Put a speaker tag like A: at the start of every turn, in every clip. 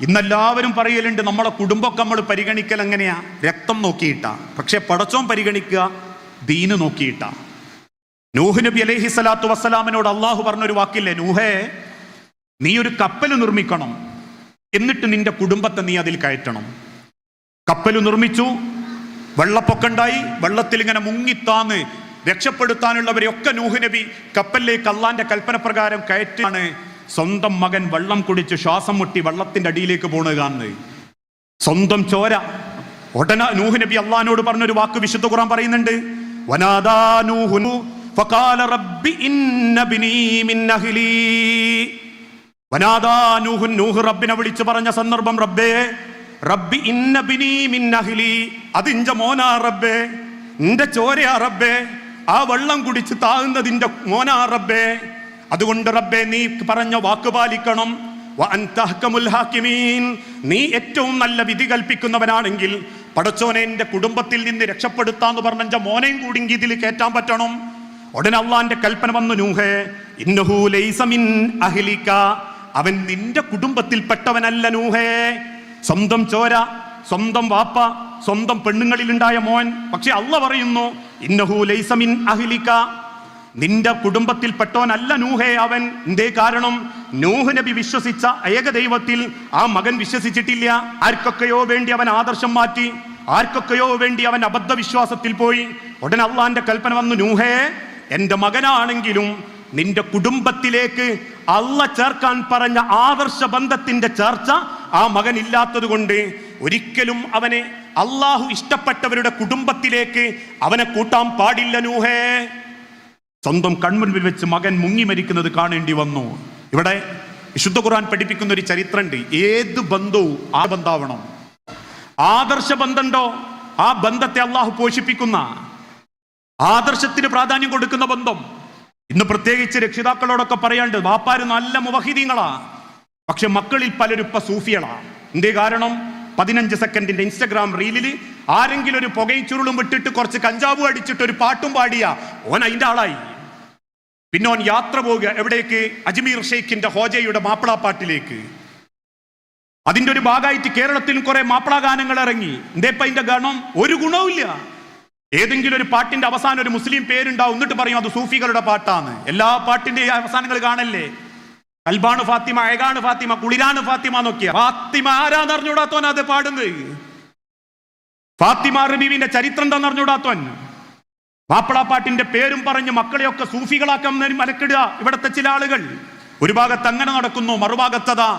A: ഇന്നെല്ലാവരും പറയലുണ്ട് നമ്മളെ കുടുംബമൊക്കെ നമ്മൾ പരിഗണിക്കൽ എങ്ങനെയാ? രക്തം നോക്കിയിട്ടാ. പക്ഷെ പടച്ചോൻ പരിഗണിക്കുക ദീന് നോക്കിയിട്ടാ. നൂഹ് നബി അലൈഹി സ്വലാത്തു വസ്സലാമിനോട് അള്ളാഹു പറഞ്ഞൊരു വാക്കില്ലേ? നൂഹേ നീ ഒരു കപ്പൽ നിർമ്മിക്കണം എന്നിട്ട് നിന്റെ കുടുംബത്തെ നീ അതിൽ കയറ്റണം. കപ്പൽ നിർമ്മിച്ചു വെള്ളപ്പൊക്കണ്ടായി വെള്ളത്തിൽ ഇങ്ങനെ മുങ്ങിത്താന്ന് രക്ഷപ്പെടുത്താനുള്ളവരെയൊക്കെ നൂഹ് നബി കപ്പലിലേക്ക് അള്ളാന്റെ കൽപ്പന പ്രകാരം കയറ്റാണ്. സ്വന്തം മകൻ വെള്ളം കുടിച്ച് ശ്വാസം മുട്ടി വെള്ളത്തിന്റെ അടിയിലേക്ക് പോണുകാന്ന്. സ്വന്തം ചോര. ഉടനെ നൂഹ് നബി അള്ളഹാനോട് പറഞ്ഞൊരു വാക്ക് വിശുദ്ധ ഖുറാൻ പറയുന്നുണ്ട്. വനാദാ ഫഖാല റബ്ബി ഇന്ന ബിനീ മിൻ അഹ്ലീ. വനാദാ നൂഹു റബ്ബിനെ വിളിച്ചു പറഞ്ഞ സന്ദർഭം റബ്ബേ റബ്ബി ഇന്ന ബിനീ മിൻ അഹ്ലീ. അതിന്റെ മോനാ റബ്ബേ നിന്റെ ചോരയാ റബ്ബേ. ആ വെള്ളം കുടിച്ച് താങ്ങുന്നതിന്റെ മോനാ റബ്ബേ. അതുകൊണ്ട് റബ്ബെ നീ പറഞ്ഞ വാക്ക് പാലിക്കണം. നീ ഏറ്റവും നല്ല വിധി കൽപ്പിക്കുന്നവനാണെങ്കിൽ പടച്ചോനെ എന്റെ കുടുംബത്തിൽ നിന്ന് രക്ഷപ്പെടുത്താന്ന് പറഞ്ഞ മോനെയും കൂടി ഇതിൽ കയറ്റാൻ പറ്റണം. ഉടനെ അള്ളാന്റെ കൽപ്പന വന്നു നൂഹേ ഇന്നഹു ലൈസ മിൻ അഹ്ലിക. അവൻ നിന്റെ കുടുംബത്തിൽപ്പെട്ടവനല്ല നൂഹേ. സ്വന്തം ചോര സ്വന്തം വാപ്പ സ്വന്തം പെണ്ണുങ്ങളിലുണ്ടായ മോൻ. പക്ഷെ അള്ള പറയുന്നു ഇന്നഹു ലൈസ മിൻ അഹ്ലിക. നിന്റെ കുടുംബത്തിൽപ്പെട്ടവനല്ല നൂഹേ അവൻ. എന്തേ കാരണം? നൂഹ് നബി വിശ്വസിച്ച ഏകദൈവത്തിൽ ആ മകൻ വിശ്വസിച്ചിട്ടില്ല. ആർക്കൊക്കെയോ വേണ്ടി അവൻ ആദർശം മാറ്റി. ആർക്കൊക്കെയോ വേണ്ടി അവൻ അബദ്ധവിശ്വാസത്തിൽ പോയി. ഉടൻ അള്ളാന്റെ കൽപ്പന വന്നു നൂഹേ എന്റെ മകനാണെങ്കിലും നിന്റെ കുടുംബത്തിലേക്ക് അള്ള ചേർക്കാൻ പറഞ്ഞ ആദർശ ബന്ധത്തിന്റെ ചേർച്ച ആ മകൻ ഇല്ലാത്തത് കൊണ്ട് ഒരിക്കലും അവനെ അള്ളാഹു ഇഷ്ടപ്പെട്ടവരുടെ കുടുംബത്തിലേക്ക് അവനെ കൂട്ടാൻ പാടില്ല നൂഹേ. സ്വന്തം കൺമുൻപിൽ വെച്ച് മകൻ മുങ്ങി മരിക്കുന്നത് കാണേണ്ടി വന്നു. ഇവിടെ വിശുദ്ധ ഖുർആൻ പഠിപ്പിക്കുന്ന ഒരു ചരിത്രമുണ്ട് ഏത് ബന്ധവും ആ ബന്ധാവണം. ആദർശ ബന്ധമുണ്ടോ ആ ബന്ധത്തെ അള്ളാഹു പോഷിപ്പിക്കുന്ന ആദർശത്തിന് പ്രാധാന്യം കൊടുക്കുന്ന ബന്ധം. ഇന്ന് പ്രത്യേകിച്ച് രക്ഷിതാക്കളോടൊക്കെ പറയാണ്ട് വാപ്പാര് നല്ല മുവഹിദീങ്ങളാ. പക്ഷെ മക്കളിൽ പലരും ഇപ്പൊ സൂഫികളാ. എന്തേ കാരണം? പതിനഞ്ച് സെക്കൻഡിന്റെ ഇൻസ്റ്റഗ്രാം റീലിൽ ആരെങ്കിലും ഒരു പുകയും ചുരുളും വിട്ടിട്ട് കുറച്ച് കഞ്ചാവ് അടിച്ചിട്ട് ഒരു പാട്ടും പാടിയ ഓൻ അതിന്റെ ആളായി. പിന്നെ ഓൻ യാത്ര പോവുക എവിടേക്ക്? അജ്മീർ ഷെയ്ഖിന്റെ ഹോജയുടെ മാപ്പിളാപ്പാട്ടിലേക്ക്. അതിന്റെ ഒരു ഭാഗമായിട്ട് കേരളത്തിൽ കുറെ മാപ്പിള ഗാനങ്ങൾ ഇറങ്ങി എന്തേപ്പ അതിന്റെ ഗണം? ഒരു ഗുണവുമില്ല ഏതെങ്കിലും ഒരു പാട്ടിന്റെ അവസാനം ഒരു മുസ്ലിം പേരുണ്ടാവും. എന്നിട്ട് പറയും അത് സൂഫികളുടെ പാട്ടാണ്. എല്ലാ പാട്ടിന്റെ അവസാനങ്ങൾ കാണല്ലേ? കൽബാണ് ഫാത്തിമ അഴകാണ് ഫാത്തിമ കുളിരാണ് ഫാത്തിമ നോക്കിയ. ഫാത്തിമ ആരാന്ന് അറിഞ്ഞൂടാത്തോൻ അത് പാടുന്നത്? ഫാത്തിമ റബീബിന്റെ ചരിത്രം എന്താന്ന് അറിഞ്ഞൂടാത്തോൻ മാപ്പിളാപ്പാട്ടിന്റെ പേരും പറഞ്ഞ് മക്കളെയൊക്കെ സൂഫികളാക്കാൻ മലക്കിടുക ഇവിടുത്തെ ചില ആളുകൾ. ഒരു ഭാഗത്ത് അങ്ങനെ നടക്കുന്നു മറുഭാഗത്തതാ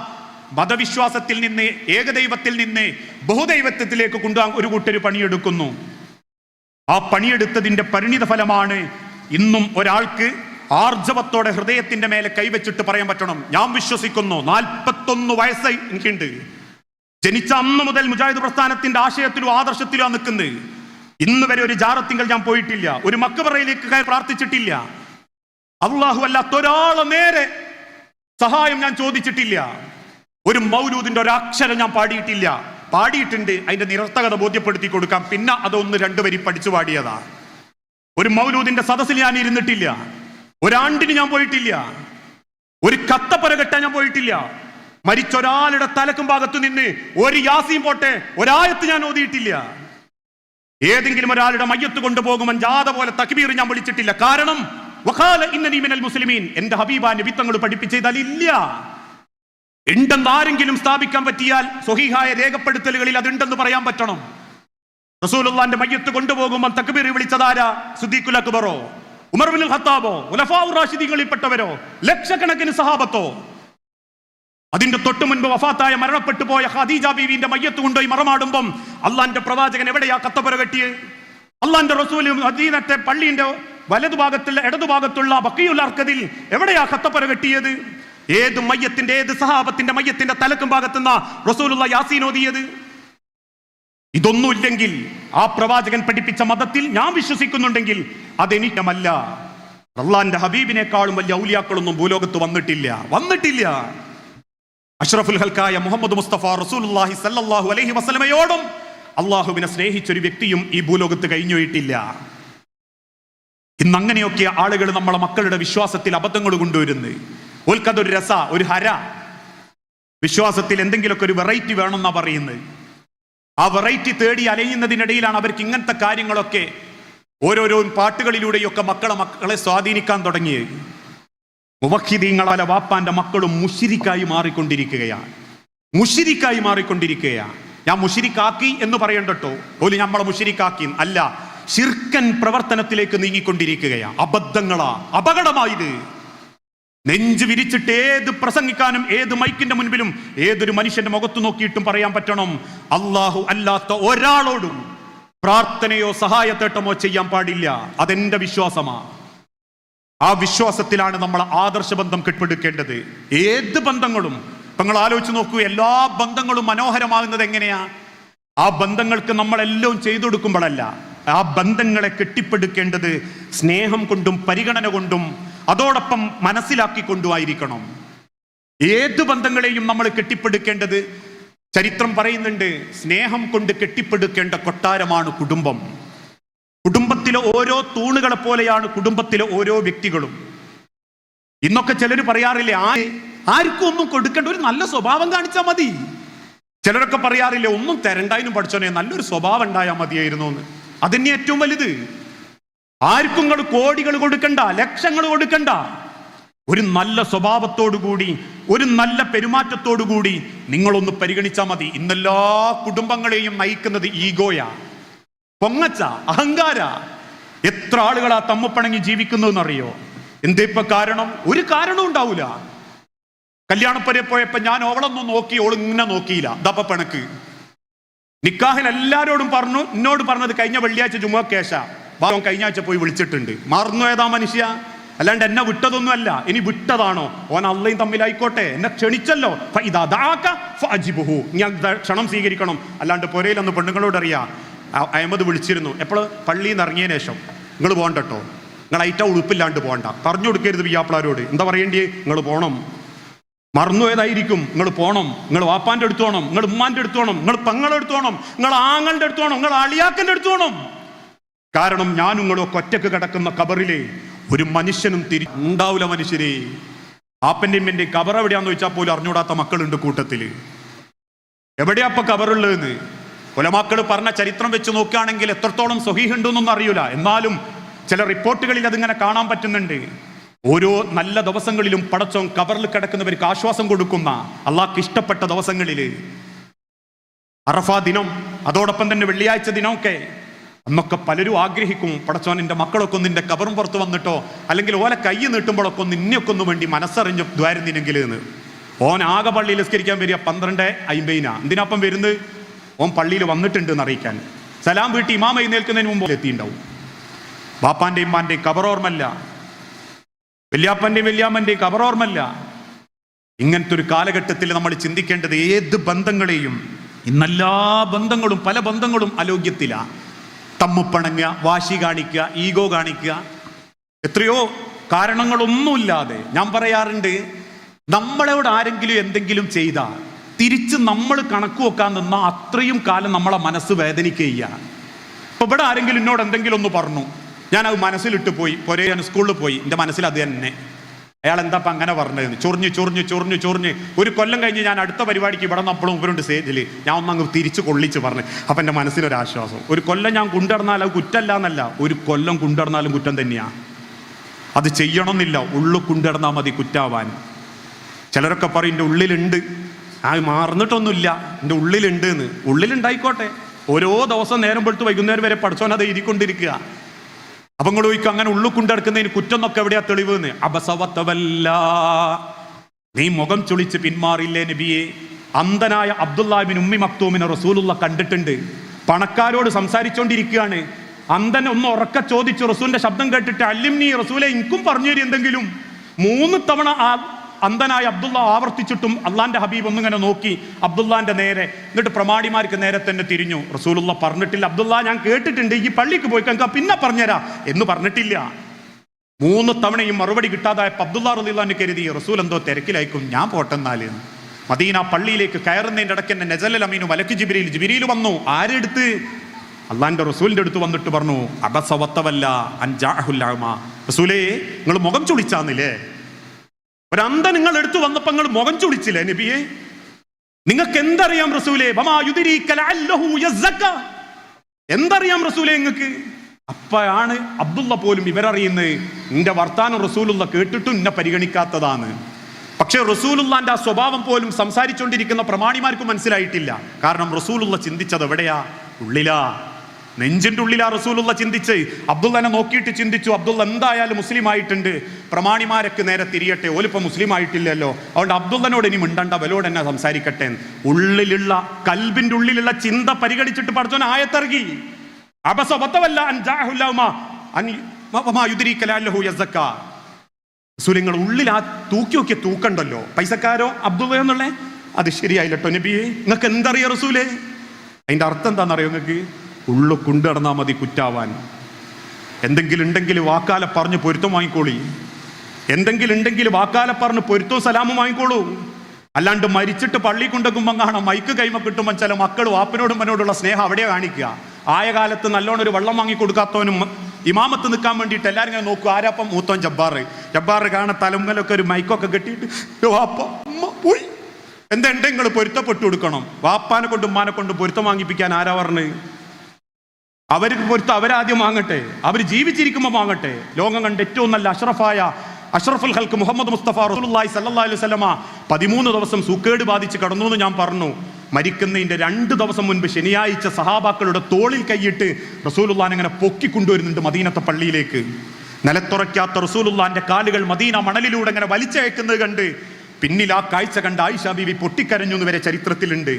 A: മതവിശ്വാസത്തിൽ നിന്ന് ഏകദൈവത്തിൽ നിന്ന് ബഹുദൈവത്വത്തിലേക്ക് കൊണ്ടുപോകാൻ ഒരു കൂട്ടര് പണിയെടുക്കുന്നു. ആ പണിയെടുത്തതിന്റെ പരിണിത ഫലമാണ് ഇന്നും ഒരാൾക്ക് ആർജവത്തോടെ ഹൃദയത്തിന്റെ മേലെ കൈവച്ചിട്ട് പറയാൻ പറ്റണം. ഞാൻ വിശ്വസിക്കുന്നു നാൽപ്പത്തൊന്ന് വയസ്സ് എനിക്കുണ്ട്. ജനിച്ച അന്ന് മുതൽ മുജാഹിദ് പ്രസ്ഥാനത്തിന്റെ ആശയത്തിലും ആദർശത്തിലും ആ നിൽക്കുന്നത് ഇന്ന് വരെ ഒരു ജാറത്തിങ്കൽ ഞാൻ പോയിട്ടില്ല. ഒരു മക്കബറയിലേക്ക് പ്രാർത്ഥിച്ചിട്ടില്ല. അള്ളാഹു അല്ലാത്ത ഒരാളെ നേരെ സഹായം ഞാൻ ചോദിച്ചിട്ടില്ല. ഒരു മൗലൂദിന്റെ ഒരു അക്ഷരം ഞാൻ പാടിയിട്ടില്ല. പാടിയിട്ടുണ്ട് അതിന്റെ നിരർത്ഥകത ബോധ്യപ്പെടുത്തി കൊടുക്കാം. പിന്നെ അതൊന്ന് രണ്ടു വരി പഠിച്ചു പാടിയതാ. ഒരു മൗലൂദിന്റെ സദസ്സിൽ ഞാൻ ഇരുന്നിട്ടില്ല. ഒരാണ്ടിന് ഞാൻ പോയിട്ടില്ല. ഒരു കത്തപ്പര കെട്ടാൻ ഞാൻ പോയിട്ടില്ല. മരിച്ച ഒരാളുടെ തലക്കും ഭാഗത്ത് നിന്ന് ഒരു യാസിയും പോട്ടെ ഒരായത്ത് ഞാൻ ഓതിയിട്ടില്ല. ഏതെങ്കിലും ഒരാളുടെ മയ്യത്ത് കൊണ്ടുപോകുമ്പോൾ ജാഥ പോലെ തക്ബീർ ഞാൻ വിളിച്ചിട്ടില്ല. കാരണം വഖാല ഇന്നനീ മിനൽ മുസ്ലിമീൻ എന്റെ ഹബീബാൻ വിത്തങ്ങൾ പഠിപ്പിച്ചതാൽ ഇല്ല. ഉണ്ടെന്ന് ആരെങ്കിലും സ്ഥാപിക്കാൻ പറ്റിയാൽ സ്വഹീഹായ രേഖപ്പെടുത്തലുകളിൽ അതുണ്ടെന്ന് പറയാൻ പറ്റണം. റസൂലുള്ളാന്റെ മയ്യത്ത് കൊണ്ടുപോകുമ്പോൾ തക്ബീർ വിളിച്ചതാരാ? സുദ്ദീഖുൽ അക്ബറോ. ഉമർ ബിൻ ഖത്താബോ ഉലഫാഉർ റാഷിദീങ്ങളിൽപ്പെട്ടവരോ ലക്ഷക്കണക്കിന് സഹാബത്തോ. അതിന്റെ തൊട്ടു മുൻപ് വഫാത്തായ മരണപ്പെട്ടു പോയ ഖദീജ ബീവിന്റെ മയ്യത്ത് കൊണ്ടുപോയി മറമാടുമ്പം അള്ളാന്റെ പ്രവാചകൻ എവിടെയാ കത്തപ്പുര കെട്ടിയത് അള്ളാന്റെ റസൂൽ അദീനത്തെ പള്ളിന്റെ വലതുഭാഗത്തുള്ള ഇടതുഭാഗത്തുള്ള ബക്കിയുള്ള അർക്കതിൽ എവിടെയാ കത്തപ്പുര കെട്ടിയത്? ഏത് മയ്യത്തിന്റെ ഏത് സഹാബത്തിന്റെ മയ്യത്തിന്റെ തലക്കും ഭാഗത്തുനിന്ന റസൂലുള്ള യാസീൻ ഓതിയത്? ഇതൊന്നുമില്ലെങ്കിൽ ആ പ്രവാചകൻ പഠിപ്പിച്ച മതത്തിൽ ഞാൻ വിശ്വസിക്കുന്നുണ്ടെങ്കിൽ അതെനിക്കമല്ല. അള്ളാന്റെ ഹബീബിനേക്കാളും വലിയ ഔലിയാക്കളൊന്നും ഭൂലോകത്ത് വന്നിട്ടില്ല. വന്നിട്ടില്ല. അഷ്റഫുൽ ഹൽക്കായ മുഹമ്മദ് മുസ്തഫ റസൂലുള്ളാഹി സല്ലല്ലാഹു അലൈഹി വസല്ലമയോടും അള്ളാഹുവിനെ സ്നേഹിച്ചൊരു വ്യക്തിയും ഈ ഭൂലോകത്ത് കഴിഞ്ഞുപോയിട്ടില്ല. ഇന്ന് അങ്ങനെയൊക്കെ ആളുകൾ നമ്മളെ മക്കളുടെ വിശ്വാസത്തിൽ അബദ്ധങ്ങൾ കൊണ്ടുവരുന്നത് ഓൽക്കതൊരു രസ ഒരു ഹര. വിശ്വാസത്തിൽ എന്തെങ്കിലുമൊക്കെ ഒരു വെറൈറ്റി വേണമെന്നാ പറയുന്നത്. ആ വെറൈറ്റി തേടി അലയുന്നതിനിടയിലാണ് അവർക്ക് ഇങ്ങനത്തെ കാര്യങ്ങളൊക്കെ ഓരോരോ പാട്ടുകളിലൂടെയൊക്കെ മക്കളെ മക്കളെ സ്വാധീനിക്കാൻ തുടങ്ങിയത്. മുവഹിദീങ്ങളാല വാപ്പാന്റെ മക്കളും മുഷിരിക്കായി മാറിക്കൊണ്ടിരിക്കുകയാണ്. മുഷിരിക്കായി മാറിക്കൊണ്ടിരിക്കുകയാണ്. ഞാൻ മുഷിരിക്കാക്കി എന്ന് പറയണ്ടട്ടോ? ഓൽ നമ്മളെ മുഷിരിക്കാക്കി അല്ല ശിർക്കൻ പ്രവർത്തനത്തിലേക്ക് നീങ്ങിക്കൊണ്ടിരിക്കുകയാണ്. അബദ്ധങ്ങളാ അപകടമായത് നെഞ്ച് വിരിച്ചിട്ട് ഏത് പ്രസംഗിക്കാനും ഏത് മൈക്കിന്റെ മുൻപിലും ഏതൊരു മനുഷ്യന്റെ മുഖത്ത് നോക്കിയിട്ടും പറയാൻ പറ്റണം. അള്ളാഹു അല്ലാത്ത ഒരാളോടും പ്രാർത്ഥനയോ സഹായത്തേട്ടമോ ചെയ്യാൻ പാടില്ല. അതെന്റെ വിശ്വാസമാ. ആ വിശ്വാസത്തിലാണ് നമ്മൾ ആദർശ ബന്ധം കെട്ടിപ്പടുക്കേണ്ടത് ഏത് ബന്ധങ്ങളും നിങ്ങൾ ആലോചിച്ച് നോക്കൂ എല്ലാ ബന്ധങ്ങളും മനോഹരമാകുന്നത് എങ്ങനെയാ? ആ ബന്ധങ്ങൾക്ക് നമ്മളെല്ലാം ചെയ്തു കൊടുക്കുമ്പോഴല്ല. ആ ബന്ധങ്ങളെ കെട്ടിപ്പടുക്കേണ്ടത് സ്നേഹം കൊണ്ടും പരിഗണന കൊണ്ടും അതോടൊപ്പം മനസ്സിലാക്കിക്കൊണ്ടുമായിരിക്കണം. ഏത് ബന്ധങ്ങളെയും നമ്മൾ കെട്ടിപ്പടുക്കേണ്ടത്? ചരിത്രം പറയുന്നുണ്ട് സ്നേഹം കൊണ്ട് കെട്ടിപ്പടുക്കേണ്ട കൊട്ടാരമാണ് കുടുംബം. കുടുംബത്തിലെ ഓരോ തൂണുകളെ പോലെയാണ് കുടുംബത്തിലെ ഓരോ വ്യക്തികളും. ഇന്നൊക്കെ ചിലർ പറയാറില്ലേ ആ ആർക്കും ഒന്നും കൊടുക്കേണ്ട ഒരു നല്ല സ്വഭാവം കാണിച്ചാൽ മതി. ചിലരൊക്കെ പറയാറില്ലേ ഒന്നും തരണ്ടായിരുന്നു പഠിച്ചോനെ നല്ലൊരു സ്വഭാവം ഉണ്ടായാൽ മതിയായിരുന്നു എന്ന് അതന്നെ ഏറ്റവും വലുത്. ആർക്കും കോടികൾ കൊടുക്കണ്ട ലക്ഷങ്ങൾ കൊടുക്കണ്ട. ഒരു നല്ല സ്വഭാവത്തോടു കൂടി ഒരു നല്ല പെരുമാറ്റത്തോടു കൂടി നിങ്ങളൊന്ന് പരിഗണിച്ചാൽ മതി. ഇന്നെല്ലാ കുടുംബങ്ങളെയും നയിക്കുന്നത് ഈഗോയാ. പൊങ്ങച്ച അഹങ്കാര. എത്ര ആളുകളാ തമ്മിപ്പണങ്ങി ജീവിക്കുന്നതെന്നറിയോ? എന്തേപ്പ കാരണം? ഒരു കാരണവും ഉണ്ടാവൂല. കല്യാണപ്പരെ പോയപ്പോ ഞാൻ ഓളൊന്നും നോക്കി ഓൾ ഇങ്ങനെ നോക്കിയില്ല ദപ്പ പിണക്ക്. നിക്കാഹിൽ എല്ലാരോടും പറഞ്ഞു എന്നോട് പറഞ്ഞത് കഴിഞ്ഞ വെള്ളിയാഴ്ച ചുമ്മാ കേശ. ഭാഗം കഴിഞ്ഞ ആഴ്ച പോയി വിളിച്ചിട്ടുണ്ട്. മറന്നു ഏതാ മനുഷ്യ? അല്ലാണ്ട് എന്നെ വിട്ടതൊന്നുമല്ല. ഇനി വിട്ടതാണോ? ഓൻ അള്ളയും തമ്മിലായിക്കോട്ടെ. എന്നെ ക്ഷണിച്ചല്ലോ. ഫഅജിബുഹു. ഞാൻ ക്ഷണം സ്വീകരിക്കണം. അല്ലാണ്ട് പുരയിലൊന്ന് പെണ്ണുങ്ങളോട് അറിയാ. അഹമ്മദ് വിളിച്ചിരുന്നു. എപ്പോൾ പള്ളിയിൽ നിന്ന് ഇറങ്ങിയതിന് ശേഷം. നിങ്ങൾ പോകണ്ടട്ടോ നിങ്ങൾ ഐറ്റ ഉളുപ്പില്ലാണ്ട് പോകണ്ട പറഞ്ഞു കൊടുക്കരുത് പിയാപ്പിളാരോട്. എന്താ പറയേണ്ടി നിങ്ങൾ പോകണം മറന്നു ഏതായിരിക്കും നിങ്ങൾ പോകണം നിങ്ങൾ വാപ്പാന്റെ അടുത്ത് പോണം. നിങ്ങൾ ഉമ്മാന്റെ അടുത്ത് പോണം. നിങ്ങൾ പെങ്ങളുടെ അടുത്ത് പോണം. നിങ്ങൾ ആങ്ങളുടെ അടുത്ത് പോണം. നിങ്ങൾ അളിയാക്കന്റെ അടുത്ത് പോണം. കാരണം ഞാൻ നിങ്ങളൊക്കെ ഒറ്റയ്ക്ക് കിടക്കുന്ന കബറിലെ ഒരു മനുഷ്യനും തിരി ഉണ്ടാവില്ല മനുഷ്യരെ. ആപ്പന്റെ ഇമ്മന്റെ കബർ എവിടെയാന്ന് ചോദിച്ചാൽ പോലും അറിഞ്ഞൂടാത്ത മക്കളുണ്ട് കൂട്ടത്തിൽ എവിടെയാ അപ്പം കബറുള്ളതെന്ന്? കൊലമാക്കൾ പറഞ്ഞ ചരിത്രം വെച്ച് നോക്കുകയാണെങ്കിൽ എത്രത്തോളം സ്വഹീഹുണ്ടെന്നൊന്നും അറിയില്ല എന്നാലും ചില റിപ്പോർട്ടുകളിൽ അതിങ്ങനെ കാണാൻ പറ്റുന്നുണ്ട്. ഓരോ നല്ല ദിവസങ്ങളിലും പടച്ചോൻ കബറിൽ കിടക്കുന്നവർക്ക് ആശ്വാസം കൊടുക്കുന്ന അള്ളാഹ്ക്ക് ഇഷ്ടപ്പെട്ട ദിവസങ്ങളിൽ അറഫ ദിനം അതോടൊപ്പം തന്നെ വെള്ളിയാഴ്ച ദിനമൊക്കെ അന്നൊക്കെ പലരും ആഗ്രഹിക്കും പടച്ചോൻ എന്റെ മക്കളൊക്കെ ഒന്ന് എന്റെ കബറും പുറത്ത് വന്നിട്ടോ? അല്ലെങ്കിൽ ഓലെ കൈ നീട്ടുമ്പോഴൊക്കെ ഒന്ന് ഇന്നെയൊക്കെ ഒന്ന് വേണ്ടി മനസ്സറിഞ്ഞ് ദ്വാരുന്നില്ലെങ്കിൽ എന്ന്. ഓൻ ആകെ പള്ളിയിൽ നിസ്കരിക്കാൻ വരിക പന്ത്രണ്ട് അയിമ്പതിനാ എന്തിനപ്പം വരുന്നത്? ഓൻ പള്ളിയിൽ വന്നിട്ടുണ്ട് എന്ന് അറിയിക്കാൻ. സലാം വീട്ടി ഇമാമ എഴുന്നേൽക്കുന്നതിന് മുമ്പ് എത്തിയിട്ടുണ്ടാവും. ബാപ്പാന്റെയും ഇമ്മാന്റെയും കബറോർമ്മല്ല വല്യാപ്പന്റെയും വല്യാമ്മന്റെയും കബറോർമ്മല്ല ഇങ്ങനത്തെ ഒരു കാലഘട്ടത്തിൽ നമ്മൾ ചിന്തിക്കേണ്ടത് ഏത് ബന്ധങ്ങളെയും ഇന്നെല്ലാ ബന്ധങ്ങളും പല ബന്ധങ്ങളും അലോഗ്യത്തിലാ. തമ്മുപ്പണങ്ങുക വാശി കാണിക്കുക ഈഗോ കാണിക്കുക. എത്രയോ കാരണങ്ങളൊന്നുമില്ലാതെ ഞാൻ പറയാറുണ്ട് നമ്മളോട് ആരെങ്കിലും എന്തെങ്കിലും ചെയ്താൽ തിരിച്ച് നമ്മൾ കണക്ക് വെക്കാൻ നിന്നാൽ അത്രയും കാലം നമ്മളെ മനസ്സ് വേദനിക്കുക അപ്പൊ ഇവിടെ ആരെങ്കിലും എന്നോട് എന്തെങ്കിലും ഒന്ന് പറഞ്ഞു. ഞാൻ അത് മനസ്സിലിട്ട് പോയി പൊരേ ഞാൻ സ്കൂളിൽ പോയി എന്റെ മനസ്സിൽ അത് തന്നെ. അയാൾ എന്താ അപ്പം അങ്ങനെ പറഞ്ഞതെന്ന്? ചൊറിഞ്ഞ് ചൊറിഞ്ഞ് ചൊറിഞ്ഞ് ചൊറിഞ്ഞ്. ഒരു കൊല്ലം കഴിഞ്ഞ് ഞാൻ അടുത്ത പരിപാടിക്ക് ഇവിടെ നിന്ന് അപ്പോഴും ഇവരുണ്ട് സ്റ്റേജിൽ ഞാൻ ഒന്നങ്ങ് തിരിച്ച് കൊള്ളിച്ച് പറഞ്ഞു. അപ്പം എന്റെ മനസ്സിലൊരു ആശ്വാസം. ഒരു കൊല്ലം ഞാൻ കുണ്ടടന്നാൽ അത് കുറ്റമല്ല എന്നല്ല ഒരു കൊല്ലം കുണ്ടടന്നാലും കുറ്റം തന്നെയാണ് അത് ചെയ്യണമെന്നില്ല ഉള്ളു കുണ്ടടന്നാൽ മതി കുറ്റാവാൻ. ചിലരൊക്കെ പറയും എന്റെ ഉള്ളിലുണ്ട്. ആ മാറുന്നിട്ടൊന്നുമില്ല. എന്റെ ഉള്ളിലുണ്ട് എന്ന്. ഉള്ളിലുണ്ടായിക്കോട്ടെ. ഓരോ ദിവസം നേരം പെടുത്ത് വൈകുന്നേരം വരെ പഠിച്ചോനത് എഴുതിക്കൊണ്ടിരിക്കുക. അപ്പൊ നിങ്ങൾ ചോദിക്കും അങ്ങനെ ഉള്ളു കൊണ്ടെടുക്കുന്നതിന് കുറ്റം എന്നൊക്കെ എവിടെയാ തെളിവ് എന്ന്? അബസവത്തവല്ല. നീ മുഖം ചുളിച്ച് പിന്മാറില്ലേ നബിയെ? അന്ധനായ അബ്ദുല്ലാബിൻ ഉമ്മി മക്തൂമിനെ റസൂലുള്ള കണ്ടിട്ടുണ്ട്. പണക്കാരോട് സംസാരിച്ചുകൊണ്ടിരിക്കുകയാണ് അന്ധൻ ഒന്ന് ഉറക്ക ചോദിച്ചു റസൂലിന്റെ ശബ്ദം കേട്ടിട്ട് അല്ലിം നീ റസൂലെ എനിക്കും പറഞ്ഞു തരും എന്തെങ്കിലും. മൂന്ന് തവണ ആ അന്ധനായ അബ്ദുള്ള ആവർത്തിച്ചിട്ടും അള്ളാന്റെ ഹബീബ് ഒന്നിങ്ങനെ നോക്കി അബ്ദുള്ളാന്റെ നേരെ. എന്നിട്ട് പ്രമാണിമാർക്ക് നേരെ തന്നെ തിരിഞ്ഞു. റസൂലുള്ള പറഞ്ഞിട്ടില്ല അബ്ദുള്ള ഞാൻ കേട്ടിട്ടുണ്ട് ഈ പള്ളിക്ക് പോയി കങ്ക പിന്നെ പറഞ്ഞുതരാ എന്ന് പറഞ്ഞിട്ടില്ല. മൂന്ന് തവണയും മറുപടി കിട്ടാതായ അബ്ദുള്ള റലിള്ളാന്ന് കരുതി റസൂൽ എന്തോ തിരക്കിലായിരിക്കും ഞാൻ പോട്ടെന്നാൽ മദീന പള്ളിയിലേക്ക് കയറുന്നതിന്റെ ഇടയ്ക്ക് തന്നെ നജൽ അമീനു മലക്ക് ജിബിരിയിൽ ജിബിരിയിൽ വന്നു. ആരെടുത്ത്? അള്ളാന്റെ റസൂലിന്റെ അടുത്ത് വന്നിട്ട് പറഞ്ഞു അബസവത്തവല്ല അൻജാഹുല്ലാമ റസൂലേ നിങ്ങൾ മുഖം ചുളിച്ചാന്നില്ലേ? ഒരന്ത നിങ്ങൾ എടുത്തു വന്നപ്പോൾ നിങ്ങൾ മുഖം ചുളിച്ചില്ലേ നബിയെ? നിങ്ങൾക്ക് എന്തറിയാം റസൂലേ? എന്തറിയാം റസൂലെ നിങ്ങൾക്ക്? അപ്പയാണ് അബ്ദുള്ള പോലും ഇവരറിയുന്നത് നിന്റെ വർത്താനം റസൂലുള്ള കേട്ടിട്ടും എന്നെ പരിഗണിക്കാത്തതാണ്. പക്ഷേ റസൂലുള്ളാന്റെ ആ സ്വഭാവം പോലും സംസാരിച്ചുകൊണ്ടിരിക്കുന്ന പ്രമാണിമാർക്ക് മനസ്സിലായിട്ടില്ല. കാരണം റസൂലുള്ള ചിന്തിച്ചത് എവിടെയാ? ഉള്ളിലാ. നെഞ്ചിന്റെ ഉള്ളിലാ റസൂലുള്ള ചിന്തിച്ച്. അബ്ദുള്ളനെ നോക്കിയിട്ട് ചിന്തിച്ചു അബ്ദുള്ള എന്തായാലും മുസ്ലിം ആയിട്ടുണ്ട് പ്രമാണിമാരൊക്കെ നേരെ തിരിയട്ടെ. ഓലിപ്പം മുസ്ലിം ആയിട്ടില്ലല്ലോ അതുകൊണ്ട് അബ്ദുള്ളനോട് ഇനി മിണ്ടണ്ട. വലോട് എന്നെ സംസാരിക്കട്ടെ. ഉള്ളിലുള്ള കൽബിന്റെ ഉള്ളിലുള്ള ചിന്ത പരിഗണിച്ചിട്ട് പഠിച്ചോൻ ആയത്തിറങ്ങി. റസൂലിങ്ങൾ ഉള്ളിൽ ആ തൂക്കി നോക്കിയ തൂക്കണ്ടല്ലോ. പൈസക്കാരോ അബ്ദുള്ള എന്നുള്ളേ? അത് ശരിയായില്ലട്ടോ നബിയെ. നിങ്ങൾക്ക് എന്തറിയ റസൂലേ? അതിന്റെ അർത്ഥം എന്താണെന്നറിയോ നിങ്ങൾക്ക്? ഉള്ളു കൊണ്ടിടന്നാൽ മതി കുറ്റാവാൻ. എന്തെങ്കിലും ഉണ്ടെങ്കിൽ വാക്കാല പറഞ്ഞ് പൊരുത്തം വാങ്ങിക്കോളി. എന്തെങ്കിലും ഉണ്ടെങ്കിൽ വാക്കാല പറഞ്ഞ് പൊരുത്തവും സലാമും വാങ്ങിക്കോളൂ. അല്ലാണ്ട് മരിച്ചിട്ട് പള്ളി കൊണ്ടെക്കുമ്പോൾ കാണാം മൈക്ക് കൈമ കിട്ടുമ്പോൾ ചില മക്കൾ വാപ്പനോടും മനോടുള്ള സ്നേഹം അവിടെ കാണിക്കുക. ആയ കാലത്ത് നല്ലോണം ഒരു വെള്ളം വാങ്ങി കൊടുക്കാത്തവനും ഇമാമത്ത് നിൽക്കാൻ വേണ്ടിയിട്ട് എല്ലാവരും ഇങ്ങനെ നോക്കും ആരാപ്പം? മൂത്തോൻ ജബ്ബാറ് ജബ്ബാറ് കാണാൻ തലമുങ്ങലൊക്കെ ഒരു മൈക്കൊക്കെ കെട്ടിയിട്ട് "യോ വാപ്പ പോയി. എന്തെങ്കിലും പൊരുത്തപ്പെട്ടു കൊടുക്കണം. വാപ്പാനെ കൊണ്ട് ഉമ്മാനെ കൊണ്ട് പൊരുത്തം വാങ്ങിപ്പിക്കാൻ ആരാ പറഞ്ഞത് അവർക്ക് പൊരുത്തം അവരാദ്യം വാങ്ങട്ടെ. അവർ ജീവിച്ചിരിക്കുമ്പോൾ വാങ്ങട്ടെ. ലോകം കണ്ട ഏറ്റവും നല്ല അഷ്റഫായ അഷ്റഫുൽ ഹൽക്ക് മുഹമ്മദ് മുസ്തഫ റസൂലുള്ളാഹി സല്ലല്ലാഹു അലൈഹി വസല്ലമ പതിമൂന്ന് ദിവസം സുക്കേട് ബാധിച്ച് കടന്നു എന്ന് ഞാൻ പറഞ്ഞു. മരിക്കുന്നതിന്റെ രണ്ട് ദിവസം മുൻപ് ശനിയാഴ്ച സഹാബാക്കളുടെ തോളിൽ കൈയിട്ട് റസൂലുള്ളാൻ ഇങ്ങനെ പൊക്കിക്കൊണ്ടുവരുന്നുണ്ട് മദീനത്തെ പള്ളിയിലേക്ക്. നിലത്തുറയ്ക്കാത്ത റസൂലുള്ളാന്റെ കാലുകൾ മദീന മണലിലൂടെ അങ്ങനെ വലിച്ചയക്കുന്നത് കണ്ട് പിന്നിൽ ആ കാഴ്ച കണ്ട് ആയിഷ ബീവി പൊട്ടിക്കരഞ്ഞു എന്ന് വരെ ചരിത്രത്തിലുണ്ട്.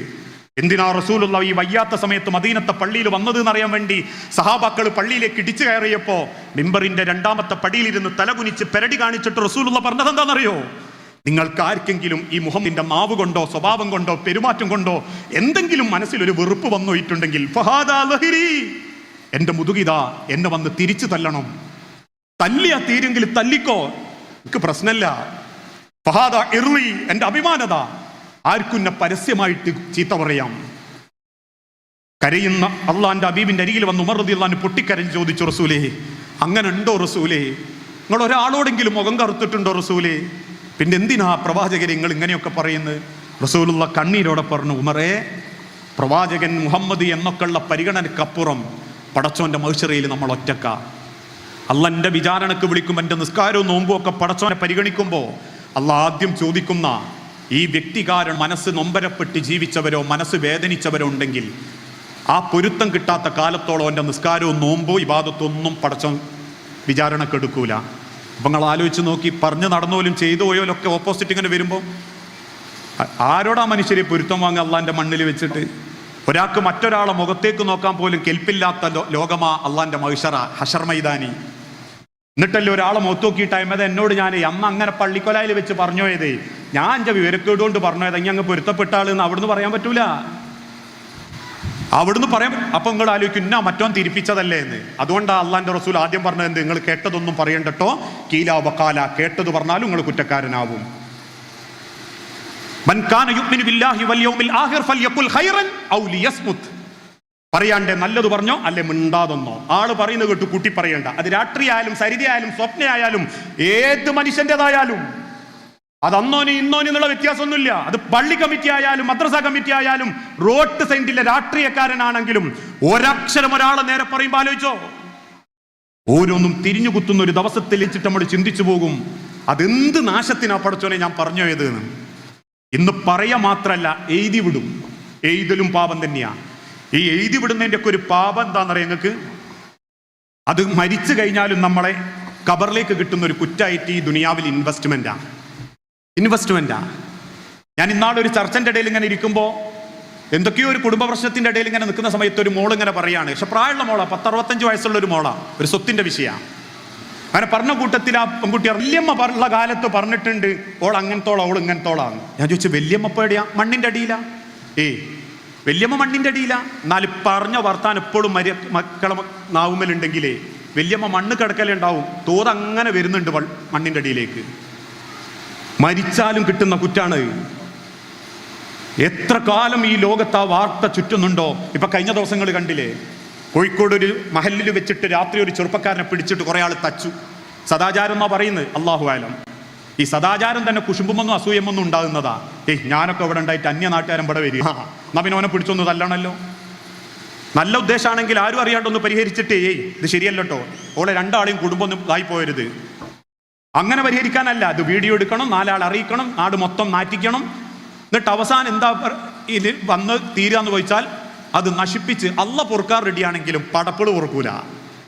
A: എന്തിനാ റസൂലുള്ള ഈ വയ്യാത്ത സമയത്ത് മദീനത്തെ പള്ളിയിൽ വന്നത് എന്നറിയാൻ വേണ്ടി സഹാബാക്കൾ പള്ളിയിലേക്ക് ഇടിച്ചു കയറിയപ്പോ മിമ്പറിന്റെ രണ്ടാമത്തെ പടിയിലിരുന്ന് തലകുനിച്ച് പെരടി കാണിച്ചിട്ട് റസൂലുള്ള പറഞ്ഞത് എന്താണെന്നറിയോ? നിങ്ങൾക്ക് ആർക്കെങ്കിലും ഈ മുഹമ്മിന്റെ മാവ് കൊണ്ടോ സ്വഭാവം കൊണ്ടോ പെരുമാറ്റം കൊണ്ടോ എന്തെങ്കിലും മനസ്സിൽ ഒരു വെറുപ്പ് വന്നുപോയിട്ടുണ്ടെങ്കിൽ എന്റെ മുതുകിത എന്നെ വന്ന് തിരിച്ചു തല്ലണം. തല്ലിയാ തീരെങ്കിൽ തല്ലിക്കോ? എനിക്ക് പ്രശ്നമല്ല. ഫഹാദ എറി എന്റെ അഭിമാനത. ആർക്കുന്ന പരസ്യമായിട്ട് ചീത്ത പറയാം? കരയുന്ന അള്ളാന്റെ അബീബിന്റെ അരികിൽ വന്ന് ഉമർ റതി അള്ളഹാന് പൊട്ടിക്കരഞ്ഞ് ചോദിച്ചു റസൂലേ അങ്ങനെ ഉണ്ടോ റസൂലേ? നിങ്ങൾ ഒരാളോടെങ്കിലും മുഖം കറുത്തിട്ടുണ്ടോ റസൂലേ? പിന്നെ എന്തിനാ പ്രവാചകരെ നിങ്ങൾ ഇങ്ങനെയൊക്കെ പറയുന്നത്? റസൂലുള്ള കണ്ണീരോടെ പറഞ്ഞു ഉമറേ പ്രവാചകൻ മുഹമ്മദ് എന്നൊക്കെയുള്ള പരിഗണനക്കപ്പുറം പടച്ചോന്റെ മൗശറയിൽ നമ്മൾ ഒറ്റക്ക. അള്ളന്റെ വിചാരണക്ക് വിളിക്കും എന്റെ നിസ്കാരവും നോമ്പും ഒക്കെ പടച്ചോനെ പരിഗണിക്കുമ്പോൾ അള്ള ആദ്യം ചോദിക്കുന്ന ഈ വ്യക്തികാരൻ മനസ്സ് നൊമ്പരപ്പെട്ട് ജീവിച്ചവരോ മനസ്സ് വേദനിച്ചവരോ ഉണ്ടെങ്കിൽ ആ പൊരുത്തം കിട്ടാത്ത കാലത്തോളം എന്റെ നിസ്കാരവും നോമ്പോ ഇബാദത്തൊന്നും പടച്ചോ വിചാരണക്കെടുക്കൂല അപ്പം നിങ്ങൾ ആലോചിച്ച് നോക്കി പറഞ്ഞു നടന്നോലും ചെയ്തു പോയാലൊക്കെ ഓപ്പോസിറ്റ് ഇങ്ങനെ വരുമ്പോൾ ആരോടാ മനുഷ്യരെ പൊരുത്തം വാങ്ങുക അള്ളാന്റെ മണ്ണിൽ വെച്ചിട്ട്? ഒരാൾക്ക് മറ്റൊരാളെ മുഖത്തേക്ക് നോക്കാൻ പോലും കെൽപ്പില്ലാത്ത ലോകമാ അള്ളാന്റെ മഹിഷറ ഹഷർ മൈതാനി. എന്നിട്ടല്ലേ ഒരാളെ മൊത്തോക്കിയിട്ടായ്മ എന്നോട് ഞാൻ അമ്മ അങ്ങനെ പള്ളിക്കൊലായിൽ വെച്ച് പറഞ്ഞു പോയത് ഞാൻ എന്റെ വിവരക്കേടുകൊണ്ട് പറഞ്ഞു പോയത് അങ്ങ് പൊരുത്തപ്പെട്ട ആളെന്ന് അവിടുന്ന് പറയാൻ പറ്റൂല. അവിടുന്ന് പറയാൻ അപ്പൊ നിങ്ങൾ ആലോചിക്കും ഇന്ന മറ്റോൻ തിരിപ്പിച്ചതല്ലേ എന്ന്. അതുകൊണ്ടാണ് അള്ളാന്റെ റസൂൽ ആദ്യം പറഞ്ഞത് എന്ത്? നിങ്ങൾ കേട്ടതൊന്നും പറയണ്ടട്ടോ. കീലാ ബക്കാല കേട്ടത് പറഞ്ഞാലും നിങ്ങൾ കുറ്റക്കാരനാവും. മൻകാന യുഗ്മിനു ബില്ലാഹി വൽ യൗമിൽ ആഖിർ ഫൽയഖുൽ ഖൈറൻ ഔ ലിയസ്മുത് പറയാണ്ടേ നല്ലത് പറഞ്ഞോ അല്ലെ മിണ്ടാതെന്നോ? ആൾ പറയുന്നത് കേട്ട് കുട്ടി പറയണ്ട. അത് രാത്രിയായാലും സരിതയായാലും സ്വപ്നയായാലും ഏത് മനുഷ്യന്റെതായാലും. അത് അന്നോനി ഇന്നോനി എന്നുള്ള വ്യത്യാസമൊന്നുമില്ല. അത് പള്ളി കമ്മിറ്റി ആയാലും മദ്രസ കമ്മിറ്റി ആയാലും റോഡ് സൈഡിലെ രാഷ്ട്രീയക്കാരനാണെങ്കിലും ഒരക്ഷരം ഒരാളെ നേരെ പറയുമ്പോൾ ആലോചിച്ചോ. ഓരോന്നും തിരിഞ്ഞു കുത്തുന്ന ഒരു ദിവസത്തിൽ വെച്ചിട്ട് നമ്മൾ ചിന്തിച്ചു പോകും. അതെന്ത് നാശത്തിനാ പഠിച്ചോനെ ഞാൻ പറഞ്ഞു പോയത് ഇന്ന് പറയാ മാത്രല്ല എഴുതി വിടും. എഴുതലും പാപം തന്നെയാ. ഈ എഴുതി വിടുന്നതിന്റെ ഒക്കെ ഒരു പാപം എന്താണെന്നറിയാം നിങ്ങൾക്ക്? അത് മരിച്ചു കഴിഞ്ഞാലും നമ്മളെ കബറിലേക്ക് കിട്ടുന്ന ഒരു കുറ്റായിട്ട് ഈ ദുനിയാവിൽ ഇൻവെസ്റ്റ്മെന്റാണ് ഇൻവെസ്റ്റ്മെന്റാണ് ഞാൻ ഇന്നാളൊരു ചർച്ചന്റെ ഇടയിൽ ഇങ്ങനെ ഇരിക്കുമ്പോൾ എന്തൊക്കെയോ ഒരു കുടുംബ പ്രശ്നത്തിന്റെ ഇടയിൽ ഇങ്ങനെ നിൽക്കുന്ന സമയത്ത് ഒരു മോൾ ഇങ്ങനെ പറയാണ്. പക്ഷെ പ്രായമുള്ള മോളാ പത്തറുപത്തഞ്ച് വയസ്സുള്ള ഒരു മോളാ. ഒരു സ്വത്തിന്റെ വിഷയമാണ് അങ്ങനെ പറഞ്ഞ കൂട്ടത്തിൽ ആ പെൺകുട്ടി വല്യമ്മ പറഞ്ഞ കാലത്ത് പറഞ്ഞിട്ടുണ്ട് ഓൾ അങ്ങനത്തോളാ ഓൾ ഇങ്ങനത്തോളാന്ന് ഞാൻ ചോദിച്ചു വല്യമ്മ പേടിയാ മണ്ണിന്റെ അടിയിലാ? ഏയ് വല്യമ്മ മണ്ണിന്റെ അടിയില. എന്നാൽ പറഞ്ഞ വർത്താൻ എപ്പോഴും മര്യ മക്കളെ നാവുമ്മലുണ്ടെങ്കിലേ വല്യമ്മ മണ്ണ് കിടക്കലുണ്ടാവും. തോത് അങ്ങനെ വരുന്നുണ്ട് മണ്ണിന്റെ അടിയിലേക്ക്. മരിച്ചാലും കിട്ടുന്ന കുറ്റാണ്. എത്ര കാലം ഈ ലോകത്ത് ആ വാർത്ത ചുറ്റുന്നുണ്ടോ? ഇപ്പൊ കഴിഞ്ഞ ദിവസങ്ങൾ കണ്ടില്ലേ? കോഴിക്കോട് ഒരു മഹലിൽ വെച്ചിട്ട് രാത്രി ഒരു ചെറുപ്പക്കാരനെ പിടിച്ചിട്ട് കുറെ ആൾ തച്ചു. സദാചാരം എന്നാ പറയുന്നത്? അള്ളാഹു ആലം. ഈ സദാചാരം തന്നെ കുശുമ്പുമൊന്നും അസൂയമൊന്നും ഉണ്ടാകുന്നതാ. ഏയ് ഞാനൊക്കെ ഇവിടെ ഉണ്ടായിട്ട് അന്യ നാട്ടുകാരൻ ഇവിടെ വരിക. എന്നാ പിന്നെ അവനെ പിടിച്ചൊന്ന് തല്ലണല്ലോ. നല്ല ഉദ്ദേശമാണെങ്കിൽ ആരും അറിയാണ്ടൊന്ന് പരിഹരിച്ചിട്ട്. ഏയ് ഇത് ശരിയല്ലോട്ടോ. ഓളെ രണ്ടാളെയും കുടുംബം ഒന്നും ആയി പോയരുത്. അങ്ങനെ പരിഹരിക്കാനല്ല. അത് വീഡിയോ എടുക്കണം നാലാൾ അറിയിക്കണം നാട് മൊത്തം മാറ്റിക്കണം. എന്നിട്ട് അവസാനം എന്താ ഇത് വന്ന് തീരാന്ന് ചോദിച്ചാൽ അത് നശിപ്പിച്ച് അല്ല പൊറുക്കാൻ റെഡിയാണെങ്കിലും പടപ്പിൾ പൊറുക്കൂല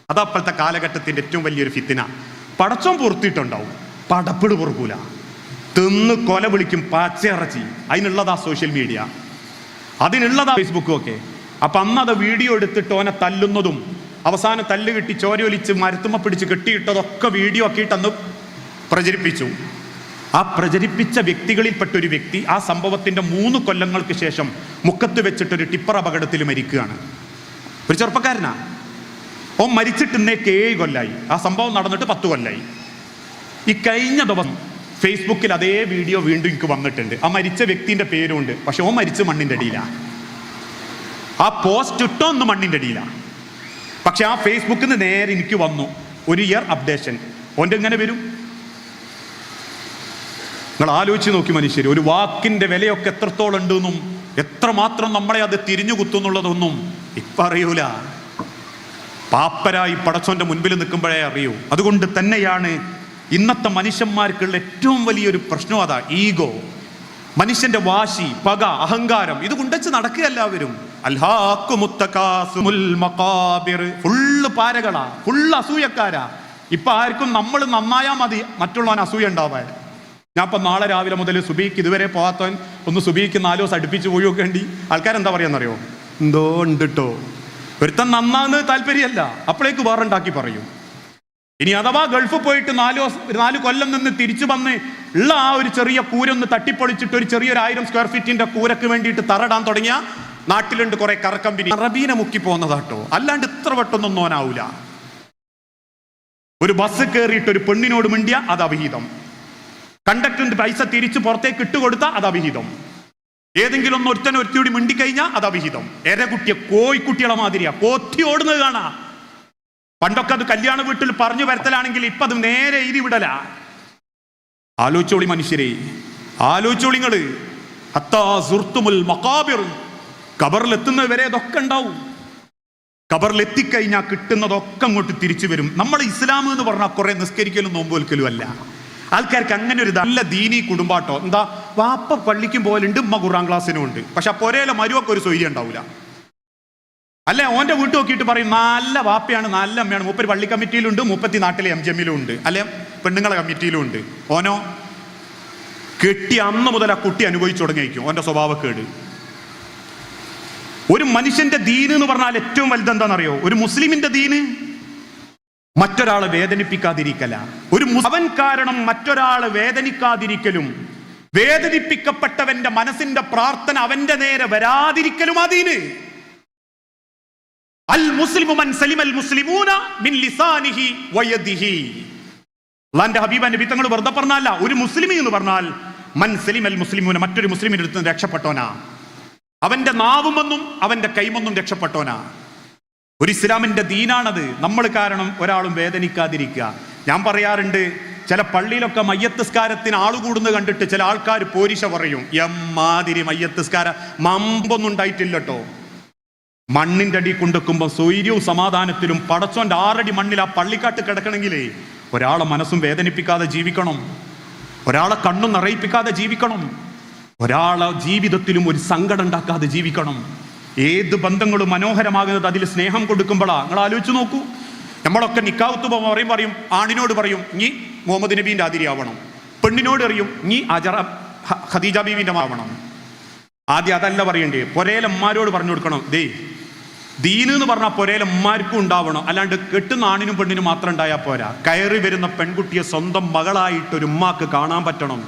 A: അതപ്പോഴത്തെ കാലഘട്ടത്തിന്റെ ഏറ്റവും വലിയൊരു ഫിത്തിന. പടച്ചോൻ പൊറുത്തിട്ടുണ്ടാവും. പടപ്പിൾ പൊറുക്കൂല. തിന്ന് കൊല വിളിക്കും പച്ചയിറച്ചി അതിനുള്ളതാ സോഷ്യൽ മീഡിയ അതിനുള്ളതാ ഫേസ്ബുക്കും ഒക്കെ. അപ്പൊ അന്ന് അത് വീഡിയോ എടുത്തിട്ട് ഓനെ തല്ലുന്നതും അവസാനം തല്ല് കിട്ടി ചോരയൊലിച്ച് മരത്തുമ്മ പിടിച്ച് കെട്ടിയിട്ടതൊക്കെ വീഡിയോ ആക്കിയിട്ട് അന്ന് പ്രചരിപ്പിച്ചു. ആ പ്രചരിപ്പിച്ച വ്യക്തികളിൽപ്പെട്ട ഒരു വ്യക്തി ആ സംഭവത്തിന്റെ മൂന്ന് കൊല്ലങ്ങൾക്ക് ശേഷം മുക്കത്ത് വെച്ചിട്ട് ഒരു ടിപ്പർ അപകടത്തിൽ മരിക്കുകയാണ്. ഒരു ചെറുപ്പക്കാരനാ. ഓ മരിച്ചിട്ട് ഇന്നേക്ക് ഏഴ് കൊല്ലായി. ആ സംഭവം നടന്നിട്ട് പത്ത് കൊല്ലായി. ഈ കഴിഞ്ഞ ദിവസം ഫേസ്ബുക്കിൽ അതേ വീഡിയോ വീണ്ടും എനിക്ക് വന്നിട്ടുണ്ട്. ആ മരിച്ച വ്യക്തിന്റെ പേരുണ്ട്. പക്ഷെ ഓ മരിച്ച മണ്ണിന്റെ അടിയിലാണ് ആ പോസ്റ്റ് ഇട്ടോ മണ്ണിന്റെ അടിയിലാണ് പക്ഷെ ആ ഫേസ്ബുക്കിൽ നിന്ന് നേരെ എനിക്ക് വന്നു ഒരു ഇയർ അപ്ഡേഷൻ ഓന്റെ എങ്ങനെ വരും? നിങ്ങൾ ആലോചിച്ച് നോക്കി മനുഷ്യർ ഒരു വാക്കിന്റെ വിലയൊക്കെ എത്രത്തോളം ഉണ്ടെന്നും എത്രമാത്രം നമ്മളെ അത് തിരിഞ്ഞു കുത്തുന്നുള്ളതൊന്നും ഇപ്പൊ അറിയൂല. പാപ്പരായി പടച്ചോന്റെ മുൻപിൽ നിൽക്കുമ്പോഴേ അറിയൂ. അതുകൊണ്ട് തന്നെയാണ് ഇന്നത്തെ മനുഷ്യന്മാർക്കുള്ള ഏറ്റവും വലിയൊരു പ്രശ്നം അതാ ഈഗോ. മനുഷ്യന്റെ വാശി പക അഹങ്കാരം ഇത് കൊണ്ടുവച്ച് നടക്കുക എല്ലാവരും. ഫുള്ള് പാരകളാ ഫുള്ള് അസൂയക്കാരാ. ഇപ്പൊ ആർക്കും നമ്മൾ നന്നായാ മതി മറ്റുള്ളവൻ അസൂയ ഉണ്ടാവാൻ. ഞാൻ ഇപ്പൊ നാളെ രാവിലെ മുതൽ സുബീക്ക് ഇതുവരെ പോകാത്തവൻ ഒന്ന് സുബീക്ക് നാലോ ദിവസം അടുപ്പിച്ച് പോയി നോക്കേണ്ടി ആൾക്കാരെന്താ പറയാന്നറിയോ? എന്തോ ഉണ്ട് ട്ടോ ഒരുത്തൻ നന്നാന്ന് താല്പര്യമല്ല അപ്പോഴേക്ക് വേറുണ്ടാക്കി പറയും. ഇനി അഥവാ ഗൾഫ് പോയിട്ട് നാല് നാല് കൊല്ലം നിന്ന് തിരിച്ചു വന്ന് ഉള്ള ആ ഒരു ചെറിയ കൂരൊന്ന് തട്ടിപ്പൊളിച്ചിട്ട് ഒരു ചെറിയൊരു ആയിരം സ്ക്വയർ ഫീറ്റിന്റെ കൂരക്ക് വേണ്ടിയിട്ട് തറടാൻ തുടങ്ങിയ നാട്ടിലുണ്ട് കുറെ കറക്കമ്പിനി അറബീനെ മുക്കി പോകുന്നതാട്ടോ അല്ലാണ്ട് ഇത്ര വട്ടൊന്നും നോനാവൂല ഒരു ബസ് കയറിയിട്ട് ഒരു പെണ്ണിനോട് മിണ്ടിയ അത് അവിഹിതം കണ്ടക്ടറിന്റെ പൈസ തിരിച്ച് പുറത്തേക്ക് ഇട്ടുകൊടുത്ത അത് അവിഹിതം ഏതെങ്കിലും ഒന്ന് ഒരുത്തൻ ഒരുത്തിയോടി മിണ്ടിക്കഴിഞ്ഞാൽ അത് അവിഹിതം എരകുട്ടിയെ കോഴിക്കുട്ടികളെ മാതിരിയാ. പോത്തി ഓടുന്നത് കാണാ. പണ്ടൊക്കെ അത് കല്യാണ വീട്ടിൽ പറഞ്ഞു വരത്തലാണെങ്കിൽ ഇപ്പൊ അത് നേരെ എഴുതി വിടല. ആലോചിച്ചോളി മനുഷ്യരെ ആലോചിച്ചോളിങ്ങൾ ഹത്താ സുർത്തുമുൽ മക്കാബിർ കബറിൽ വരെ ഇതൊക്കെ ഉണ്ടാവും. കബറിലെത്തിക്കഴിഞ്ഞാൽ കിട്ടുന്നതൊക്കെ അങ്ങോട്ട് തിരിച്ചു വരും. നമ്മൾ ഇസ്ലാം എന്ന് പറഞ്ഞാൽ കുറെ നിസ്കരിക്കലും നോമ്പോൽക്കലും അല്ല. ആൾക്കാർക്ക് അങ്ങനെ ഒരു നല്ല ദീനി കുടുംബാട്ടോ. എന്താ വാപ്പ പള്ളിക്കും പോലുണ്ട് ഉമ്മ കുറാം ക്ലാസ്സിനും ഉണ്ട്. പക്ഷെ ആ പൊരയിലെ മരുവൊക്കെ ഒരു സ്വൈര്യം ഉണ്ടാവില്ല അല്ലെ ഓന്റെ വീട്ടു നോക്കിയിട്ട് പറയും നല്ല വാപ്പയാണ് നല്ല അമ്മയാണ്. മുപ്പര് പള്ളി കമ്മിറ്റിയിലുണ്ട് മുപ്പത്തി നാട്ടിലെ എം ജി എമ്മിലും ഉണ്ട് അല്ലെ പെണ്ണുങ്ങളെ കമ്മിറ്റിയിലും ഉണ്ട് ഓനോ കെട്ടി അന്ന് മുതൽ ആ കുട്ടി അനുഭവിച്ചു തുടങ്ങിയിരിക്കും. ഓന്റെ സ്വഭാവക്കേട് ഒരു മനുഷ്യന്റെ ദീന് എന്ന് പറഞ്ഞാൽ ഏറ്റവും വലുതെന്താണെന്നറിയോ ഒരു മുസ്ലിമിന്റെ ദീന് മറ്റൊരാളെ വേദനിപ്പിക്കാതിരിക്കല. ഒരു അവൻ കാരണം മറ്റൊരാളെ വേദനിക്കാതിരിക്കലും വേദനിപ്പിക്കപ്പെട്ടവന്റെ മനസ്സിന്റെ പ്രാർത്ഥന അവന്റെ നേരെ വരാതിരിക്കലും ആ മുസ്ലിമു മൻ സലിമൽ മുസ്ലിമൂന മിൻ ലിസാനിഹി വയദിഹി അള്ളാന്റെ ഹബീബ് നബി തങ്ങൾ വെറുതെ പറഞ്ഞല്ല ഒരു മുസ്ലിമി എന്ന് പറഞ്ഞാൽ മൻ സലിമൽ മുസ്ലിമൂന മറ്റൊരു മുസ്ലിമിന്റെ അടുത്ത് രക്ഷപ്പെട്ടോനാ അവന്റെ നാവുമെന്നും അവന്റെ കൈമൊന്നും രക്ഷപ്പെട്ടോനാ ഒരു ഇസ്ലാമിന്റെ ദീനാണത്. നമ്മൾ കാരണം ഒരാളും വേദനിക്കാതിരിക്കുക. ഞാൻ പറയാറുണ്ട് ചില പള്ളിയിലൊക്കെ മയ്യത്തസ്കാരത്തിന് ആൾ കൂടുന്നത് കണ്ടിട്ട് ചില ആൾക്കാർ പോരിശ പറയും. എമ്മാതിരി മയ്യത്തസ്കാര മമ്പൊന്നും ഉണ്ടായിട്ടില്ലട്ടോ. മണ്ണിന്റെ അടി കൊണ്ടെക്കുമ്പോൾ സ്വൈര്യവും സമാധാനത്തിലും പടച്ചോന്റെ ആറടി മണ്ണിൽ ആ പള്ളിക്കാട്ട് കിടക്കണമെങ്കിലേ ഒരാളെ മനസ്സും വേദനിപ്പിക്കാതെ ജീവിക്കണം. ഒരാളെ കണ്ണും നിറയിപ്പിക്കാതെ ജീവിക്കണം. ഒരാളെ ജീവിതത്തിലും ഒരു സങ്കടം ഉണ്ടാക്കാതെ ജീവിക്കണം. ഏത് ബന്ധങ്ങളും മനോഹരമാകുന്നത് അതിൽ സ്നേഹം കൊടുക്കുമ്പോഴാ? നിങ്ങൾ ആലോചിച്ച് നോക്കൂ. നമ്മളൊക്കെ നിക്കാവത്ത് പറയും പറയും ആണിനോട് പറയും നീ മുഹമ്മദ് നബീന്റെ ആതിരിയാവണം പെണ്ണിനോട് അറിയും നീ അജറ ഖദീജ ബീവിന്റെ ആവണം ആദ്യം അതല്ല പറയണ്ടേ പൊരേലന്മാരോട് പറഞ്ഞു കൊടുക്കണം. ദേ ദീന് എന്ന് പറഞ്ഞാൽ പൊരേലന്മാർക്കും ഉണ്ടാവണം. അല്ലാണ്ട് കെട്ടുന്ന ആണിനും പെണ്ണിനും മാത്രം ഉണ്ടായാൽ പോരാ. കയറി വരുന്ന പെൺകുട്ടിയെ സ്വന്തം മകളായിട്ട് ഒരു ഉമ്മാക്ക് കാണാൻ പറ്റണം.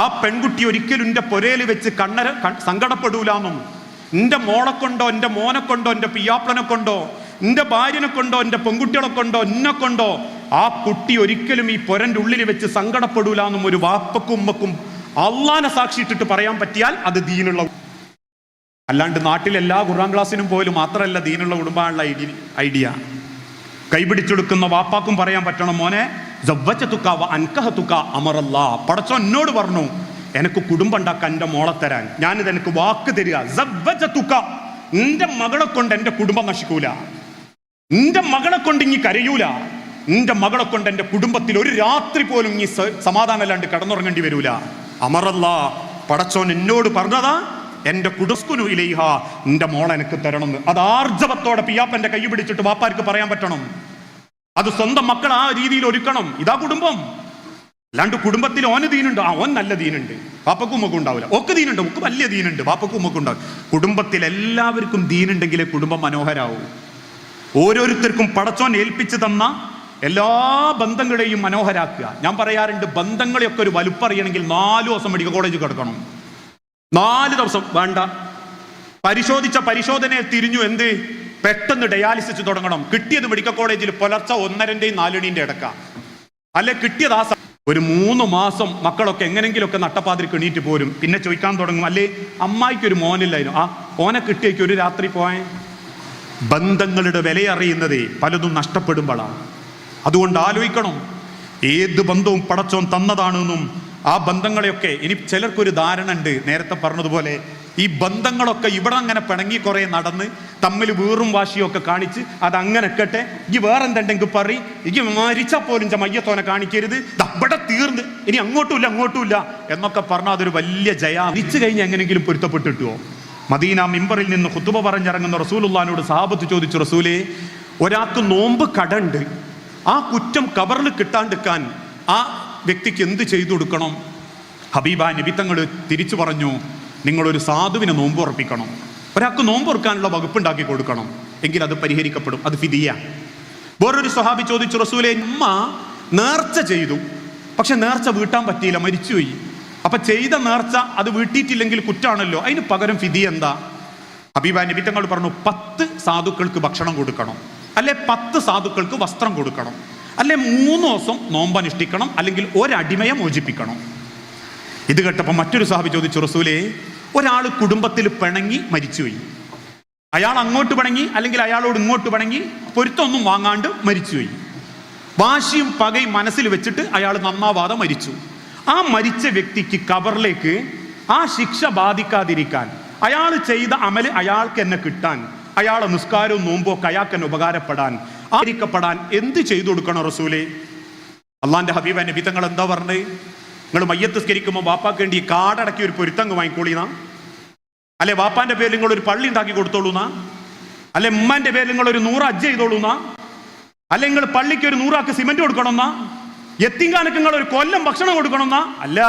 A: ആ പെൺകുട്ടി ഒരിക്കലും എന്റെ പൊരയിൽ വെച്ച് കണ്ണര സങ്കടപ്പെടൂലെന്നും എന്റെ മോളെ കൊണ്ടോ എന്റെ മോനെ കൊണ്ടോ എന്റെ പിയാപ്പിളനെ കൊണ്ടോ എന്റെ ഭാര്യനെ കൊണ്ടോ എന്റെ പെൺകുട്ടികളെ കൊണ്ടോ എന്നെ കൊണ്ടോ ആ കുട്ടി ഒരിക്കലും ഈ പൊരന്റെ ഉള്ളിൽ വെച്ച് സങ്കടപ്പെടൂലെന്നും ഒരു വാപ്പക്കും ഉമ്മക്കും അള്ളാനെ സാക്ഷിയിട്ടിട്ട് പറയാൻ പറ്റിയാൽ അത് ദീനുള്ള അല്ലാണ്ട് നാട്ടിലെല്ലാ ഖുറാൻ ക്ലാസ്സിനും പോലും മാത്രമല്ല ദീനുള്ള കുടുംബമാണുള്ള ഐഡി ഐഡിയ. കൈപിടിച്ചെടുക്കുന്ന വാപ്പാക്കും പറയാൻ പറ്റണം മോനെ. തുക്ക അൻകഹത്തുക്ക അമറല്ല. പടച്ചോ എന്നോട് പറഞ്ഞു എനിക്ക് കുടുംബം ഉണ്ടാക്കാൻ എന്റെ മോളെ തരാൻ. ഞാനിത് എനിക്ക് വാക്ക് തരിക. തുക്ക നിന്റെ മകളെ കൊണ്ട് എന്റെ കുടുംബം നശിക്കൂല. നിന്റെ മകളെ കൊണ്ട് ഇനി കരയൂല. നിന്റെ മകളെ കൊണ്ട് എന്റെ കുടുംബത്തിൽ ഒരു രാത്രി പോലും ഇനി സമാധാനമല്ലാണ്ട് കിടന്നുറങ്ങേണ്ടി വരൂല. അമറല്ല. പടച്ചോൻ എന്നോട് പറഞ്ഞതാ എന്റെ കുടുസ്കുനു ഇലൈഹ എന്റെ മോളെ എനിക്ക് തരണമെന്ന്. അത് ആർജവത്തോടെ പിയാപ്പന്റെ കൈ പിടിച്ചിട്ട് വാപ്പാർക്ക് പറയാൻ പറ്റണം. അത് സ്വന്തം മക്കൾ ആ രീതിയിൽ ഒരുക്കണം. ഇതാ കുടുംബം. അല്ലാണ്ട് കുടുംബത്തിൽ ഓന് ദീനുണ്ട്. ആ ഓൻ നല്ല ദീനുണ്ട്. പാപ്പക്കും ഉമ്മക്കും ഉണ്ടാവില്ല. ഒക്കെ ദീനുണ്ട് ഒക്കെ വലിയ ദീനുണ്ട്. പാപ്പക്കും ഉമ്മക്കും ഉണ്ടാവും കുടുംബത്തിൽ എല്ലാവർക്കും ദീനുണ്ടെങ്കിലേ കുടുംബം മനോഹരാവൂ. ഓരോരുത്തർക്കും പടച്ചോൻ ഏൽപ്പിച്ചു തന്ന എല്ലാ ബന്ധങ്ങളെയും മനോഹരാക്കുക. ഞാൻ പറയാറുണ്ട് ബന്ധങ്ങളെയൊക്കെ ഒരു വലുപ്പറിയണമെങ്കിൽ നാല് ദിവസം മെഡിക്കൽ കോളേജിൽ കിടക്കണം. നാല് ദിവസം വേണ്ട. പരിശോധിച്ച പരിശോധനയെ തിരിഞ്ഞു എന്ത്? പെട്ടെന്ന് ഡയാലിസിസ് തുടങ്ങണം. കിട്ടിയത് മെഡിക്കൽ കോളേജിൽ പുലർച്ചെ ഒന്നരന്റെയും നാലണിന്റെ ഇടക്ക അല്ലെ കിട്ടിയത് ആ ഒരു മൂന്ന് മാസം മക്കളൊക്കെ എങ്ങനെങ്കിലുമൊക്കെ നട്ടപ്പാതിരി കിണീറ്റ് പോരും. പിന്നെ ചോദിക്കാൻ തുടങ്ങും. അല്ലേ അമ്മായിക്ക് ഒരു മോനില്ലായിരുന്നു. ആ ഓനെ കിട്ടിയേക്ക് ഒരു രാത്രി പോയേ. ബന്ധങ്ങളുടെ വിലയറിയുന്നത് പലതും നഷ്ടപ്പെടുമ്പോഴാണ് അതുകൊണ്ട് ആലോചിക്കണം. ഏത് ബന്ധവും പടച്ചോൻ തന്നതാണെന്നും ആ ബന്ധങ്ങളെയൊക്കെ ഇനി ചിലർക്കൊരു ധാരണ ഉണ്ട് നേരത്തെ പറഞ്ഞതുപോലെ ഈ ബന്ധങ്ങളൊക്കെ ഇവിടെ അങ്ങനെ പിണങ്ങി കുറെ നടന്ന് തമ്മിൽ വീറും വാശിയൊക്കെ കാണിച്ച് അത് അങ്ങനെ കെട്ടെ ഈ വേറെ എന്തെങ്കിലും പറ ഈ മരിച്ചാൽ പോലും മയ്യത്തോനെ കാണിക്കരുത്. അവിടെ തീർന്ന്. ഇനി അങ്ങോട്ടുമില്ല അങ്ങോട്ടുമില്ല എന്നൊക്കെ പറഞ്ഞാൽ അതൊരു വലിയ ജയ. മരിച്ചു കഴിഞ്ഞ് എങ്ങനെയെങ്കിലും പൊരുത്തപ്പെട്ടിട്ടുവോ? മദീന മിമ്പറിൽ നിന്ന് കുത്തുബ പറഞ്ഞിറങ്ങുന്ന റസൂലുള്ളാനോട് സഹാബത്ത് ചോദിച്ചു റസൂലേ ഒരാൾക്ക് നോമ്പ് കടണ്ട്. ആ കുറ്റം കവറിൽ കിട്ടാണ്ടിക്കാൻ ആ വ്യക്തിക്ക് എന്ത് ചെയ്തു കൊടുക്കണം? ഹബീബ നിബിത്തങ്ങൾ തിരിച്ചു പറഞ്ഞു നിങ്ങളൊരു സാധുവിനെ നോമ്പ് ഉറപ്പിക്കണം ഒരാൾക്ക് നോമ്പ് ഉറക്കാനുള്ള വകുപ്പുണ്ടാക്കി കൊടുക്കണം. എങ്കിൽ അത് പരിഹരിക്കപ്പെടും. അത് ഫിദിയ. വേറൊരു സ്വഹാബി ചോദിച്ചു റസൂലെ ഉമ്മ നേർച്ച ചെയ്തു. പക്ഷെ നേർച്ച വീട്ടാൻ പറ്റിയില്ല മരിച്ചുപോയി. അപ്പൊ ചെയ്ത നേർച്ച അത് വീട്ടിയിട്ടില്ലെങ്കിൽ കുറ്റാണല്ലോ. അതിന് പകരം ഫിദി എന്താ? ഹബീബ നബി തങ്ങൾ പറഞ്ഞു പത്ത് സാധുക്കൾക്ക് ഭക്ഷണം കൊടുക്കണം. അല്ലെ പത്ത് സാധുക്കൾക്ക് വസ്ത്രം കൊടുക്കണം. അല്ലെ മൂന്ന് ദിവസം നോമ്പനുഷ്ഠിക്കണം അല്ലെങ്കിൽ ഒരടിമയെ മോചിപ്പിക്കണം. ഇത് കേട്ടപ്പോൾ മറ്റൊരു സാഹബി ചോദിച്ചു റസൂലേ ഒരാൾ കുടുംബത്തിൽ പിണങ്ങി മരിച്ചുപോയി. അയാൾ അങ്ങോട്ട് പിണങ്ങി അല്ലെങ്കിൽ അയാളോട് ഇങ്ങോട്ട് പിണങ്ങി പൊരുത്തൊന്നും വാങ്ങാണ്ട് മരിച്ചുപോയി. വാശിയും പകയും മനസ്സിൽ വെച്ചിട്ട് അയാൾ നന്നാവാതെ മരിച്ചു. ആ മരിച്ച വ്യക്തിക്ക് കബറിലേക്ക് ആ ശിക്ഷ ബാധിക്കാതിരിക്കാൻ അയാൾ ചെയ്ത അമൽ അയാൾക്ക് എന്നെ കിട്ടാൻ അയാളെ നിസ്കാരവും നോമ്പോ കയാക്കൻ ഉപകാരപ്പെടാൻ ആയിരിക്കപ്പെടാൻ എന്ത് ചെയ്തു കൊടുക്കണം റസൂലേ? അള്ളാന്റെ ഹബീബ നബി തങ്ങൾ എന്താ പറഞ്ഞത് നിങ്ങൾ മയ്യത്ത് സ്കരിക്കുമ്പോൾ വാപ്പാക്ക് വേണ്ടി കാടടക്കി ഒരു പൊരുത്തങ്ങ് വാങ്ങിക്കോളിന്നാ? അല്ലെ വാപ്പാന്റെ പേരിൽ നിങ്ങൾ ഒരു പള്ളി ഉണ്ടാക്കി കൊടുത്തോളൂന്നാ? അല്ലെ ഉമ്മാന്റെ പേരിൽ നിങ്ങൾ ഒരു നൂറ് അജ്ജ ചെയ്തോളൂന്നാ? അല്ലെ നിങ്ങൾ പള്ളിക്ക് ഒരു നൂറാക്ക് സിമന്റ് കൊടുക്കണമെന്നാ? എത്തിങ്കാനക്ക് നിങ്ങൾ ഒരു കൊല്ലം ഭക്ഷണം കൊടുക്കണമെന്നാ? അല്ല.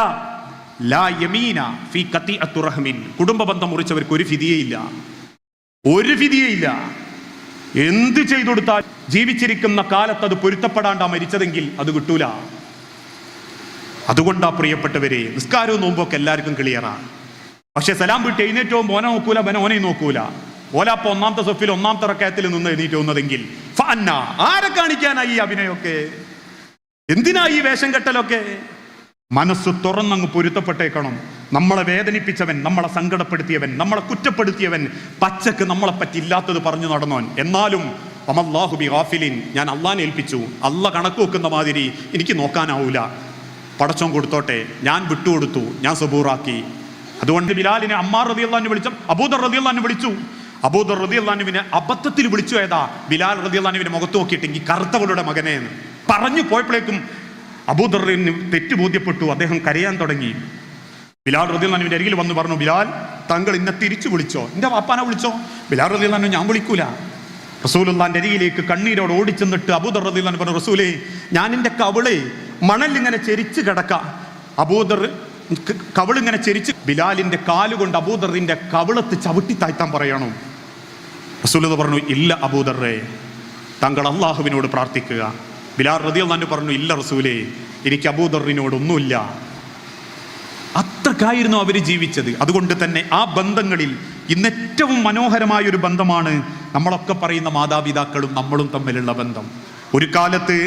A: ലാ യമീന കുടുംബ ബന്ധം മുറിച്ചവർക്ക് ഒരു ഫിതിയേ ഇല്ല ഒരു ഫിതിയയില്ല എന്ത് ചെയ്തു കൊടുത്താൽ ജീവിച്ചിരിക്കുന്ന കാലത്ത് അത് പൊരുത്തപ്പെടാണ്ടാ മരിച്ചതെങ്കിൽ അത് കിട്ടൂല. അതുകൊണ്ടാ പ്രിയപ്പെട്ടവരെ നിസ്കാരവും നോമ്പൊക്കെ എല്ലാവർക്കും ക്ലിയറാണ്. പക്ഷെ സലാം വിട്ട് എഴുന്നേറ്റവും മോനെ നോക്കൂല ബന ഓനെയും നോക്കൂല. ഓലാപ്പ ഒന്നാമത്തെ സൊഫിൽ ഒന്നാമത്തെ റക്കയത്തിൽ നിന്ന് എഴുന്നേറ്റ് വന്നതെങ്കിൽ ആരെ കാണിക്കാനായി ഈ അഭിനയൊക്കെ എന്തിനാ ഈ വേഷം കെട്ടലൊക്കെ? മനസ്സ് തുറന്നങ്ങ് പൊരുത്തപ്പെട്ടേക്കണം. നമ്മളെ വേദനിപ്പിച്ചവൻ നമ്മളെ സങ്കടപ്പെടുത്തിയവൻ നമ്മളെ കുറ്റപ്പെടുത്തിയവൻ പച്ചക്ക് നമ്മളെ പറ്റി ഇല്ലാത്തത് പറഞ്ഞു നടന്നോൻ എന്നാലും അമല്ലാഹു ബി ഗാഫിലിൻ ഞാൻ അള്ളാൻ ഏൽപ്പിച്ചു. അല്ല കണക്ക് വെക്കുന്ന മാതിരി എനിക്ക് നോക്കാനാവൂല. പടച്ചോൻ കൊടുത്തോട്ടെ ഞാൻ വിട്ടുകൊടുത്തു ഞാൻ സബൂറാക്കി. അതുകൊണ്ട് ബിലാലിനെ അമ്മാർ റതി അള്ളഹാനെ വിളിച്ചു അബൂദർ റതി അള്ളഹാനെ വിളിച്ചു. അബൂദർ റതി അള്ളഹാനുവിനെ അബദ്ധത്തിൽ വിളിച്ചു ഏതാ? ബിലാൽ റതി അള്ളഹാനുവിനെ മുഖത്ത് നോക്കിയിട്ട് ഈ കറുത്തവളുടെ മകനെ എന്ന് പറഞ്ഞു പോയപ്പോഴേക്കും അബൂദറിന് തെറ്റ് ബോധ്യപ്പെട്ടു അദ്ദേഹം കരയാൻ തുടങ്ങി. ബിലാൽ റദിയുള്ള എന്റെ അരികിൽ വന്ന് പറഞ്ഞു ബിലാൽ താങ്കൾ ഇന്നെ തിരിച്ചു വിളിച്ചോ? എന്റെ വാപ്പാനെ വിളിച്ചോ? ബിലാൽ റദിയുള്ള ഞാൻ വിളിക്കൂല. റസൂലുള്ളാന്റെ അരികിലേക്ക് കണ്ണീരോട് ഓടിച്ചെന്നിട്ട് അബൂദർ റദിയുള്ള പറഞ്ഞു റസൂലേ ഞാൻ എന്റെ കവിളെ മണലിങ്ങനെ ചെരിച്ച് കിടക്ക. അബൂദർ കവിളിങ്ങനെ ചെരിച്ച് ബിലാലിന്റെ കാലുകൊണ്ട് അബൂദറിന്റെ കവിളത്ത് ചവിട്ടി താഴ്ത്താൻ പറയണോ. റസൂലത് പറഞ്ഞു ഇല്ല അബൂദറേ താങ്കൾ അള്ളാഹുവിനോട് പ്രാർത്ഥിക്കുക. ബിലാൽ റദിയുള്ള പറഞ്ഞു ഇല്ല റസൂലേ എനിക്ക് അബൂദറിനോട് അത്രക്കായിരുന്നു അവർ ജീവിച്ചത്? അതുകൊണ്ട് തന്നെ ആ ബന്ധങ്ങളിൽ ഇന്ന് ഏറ്റവും മനോഹരമായ ഒരു ബന്ധമാണ് നമ്മളൊക്കെ പറയുന്ന മാതാപിതാക്കളും നമ്മളും തമ്മിലുള്ള ബന്ധം. ഒരു കാലത്ത്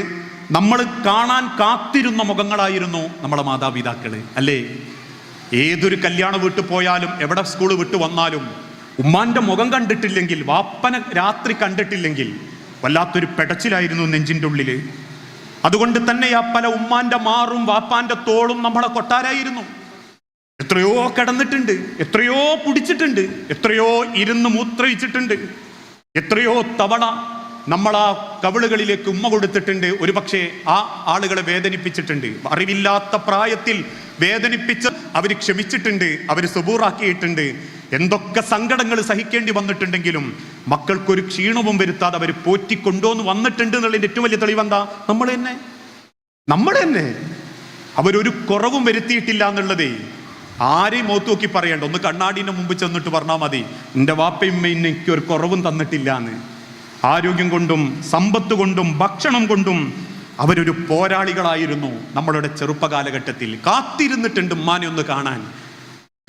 A: നമ്മൾ കാണാൻ കാത്തിരുന്ന മുഖങ്ങളായിരുന്നു നമ്മളെ മാതാപിതാക്കൾ അല്ലേ? ഏതൊരു കല്യാണ വീട്ടിൽ പോയാലും എവിടെ സ്കൂൾ വിട്ടു വന്നാലും ഉമ്മാന്റെ മുഖം കണ്ടിട്ടില്ലെങ്കിൽ വാപ്പനെ രാത്രി കണ്ടിട്ടില്ലെങ്കിൽ വല്ലാത്തൊരു പെടച്ചിലായിരുന്നു നെഞ്ചിന്റെ ഉള്ളിൽ. അതുകൊണ്ട് തന്നെ ആ പല ഉമ്മാന്റെ മാറും വാപ്പാന്റെ തോളും നമ്മളെ കൊട്ടാരായിരുന്നു. എത്രയോ കടന്നിട്ടുണ്ട് എത്രയോ പുടിച്ചിട്ടുണ്ട് എത്രയോ ഇരുന്ന് മൂത്രയിച്ചിട്ടുണ്ട് എത്രയോ തവണ നമ്മൾ ആ കവിളുകളിലേക്ക് ഉമ്മ കൊടുത്തിട്ടുണ്ട് ഒരുപക്ഷെ ആ ആളുകളെ വേദനിപ്പിച്ചിട്ടുണ്ട്. അറിവില്ലാത്ത പ്രായത്തിൽ വേദനിപ്പിച്ച് അവർ ക്ഷമിച്ചിട്ടുണ്ട് അവർ സുബൂറാക്കിയിട്ടുണ്ട്. എന്തൊക്കെ സങ്കടങ്ങൾ സഹിക്കേണ്ടി വന്നിട്ടുണ്ടെങ്കിലും മക്കൾക്കൊരു ക്ഷീണവും വരുത്താതെ അവർ പോറ്റിക്കൊണ്ടോന്ന് വന്നിട്ടുണ്ട് എന്നുള്ളതിന്റെ ഏറ്റവും വലിയ തെളിവെന്താ നമ്മൾ തന്നെ. നമ്മൾ തന്നെ. അവരൊരു കുറവും വരുത്തിയിട്ടില്ല എന്നുള്ളതേ. ആരെയും മോത്തു നോക്കി പറയണ്ട. ഒന്ന് കണ്ണാടിന്റെ മുമ്പ് ചെന്നിട്ട് പറഞ്ഞാൽ മതി. എന്റെ വാപ്പയും ഉമ്മയും എനിക്ക് ഒരു കുറവും തന്നിട്ടില്ല എന്ന് ആരോഗ്യം കൊണ്ടും സമ്പത്ത് കൊണ്ടും ഭക്ഷണം കൊണ്ടും അവരൊരു പോരാളികളായിരുന്നു നമ്മളുടെ ചെറുപ്പകാലഘട്ടത്തിൽ കാത്തിരുന്നിട്ടുണ്ട് ഉമ്മാനെ ഒന്ന് കാണാൻ.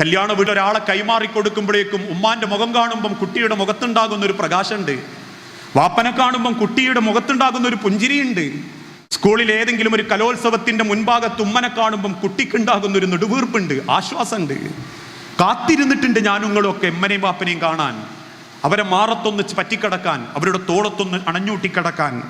A: കല്യാണ വീട് ഒരാളെ കൈമാറി കൊടുക്കുമ്പോഴേക്കും ഉമ്മാന്റെ മുഖം കാണുമ്പം കുട്ടിയുടെ മുഖത്തുണ്ടാകുന്ന ഒരു പ്രകാശമുണ്ട്. വാപ്പനെ കാണുമ്പം കുട്ടിയുടെ മുഖത്തുണ്ടാകുന്ന ഒരു പുഞ്ചിരിയുണ്ട്. സ്കൂളിൽ ഏതെങ്കിലും ഒരു കലോത്സവത്തിന്റെ മുൻഭാഗത്ത് ഉമ്മനെ കാണുമ്പം കുട്ടിക്കുണ്ടാകുന്ന ഒരു നെടുവീർപ്പുണ്ട് ആശ്വാസമുണ്ട്. കാത്തിരുന്നിട്ടുണ്ട് ഞാനുങ്ങളും ഒക്കെ എമ്മനെയും വാപ്പനെയും കാണാൻ. അവരെ മാറത്തൊന്ന് പറ്റിക്കടക്കാൻ അവരുടെ തോളത്തൊന്ന് അണഞ്ഞൂട്ടിക്കിടക്കാൻ.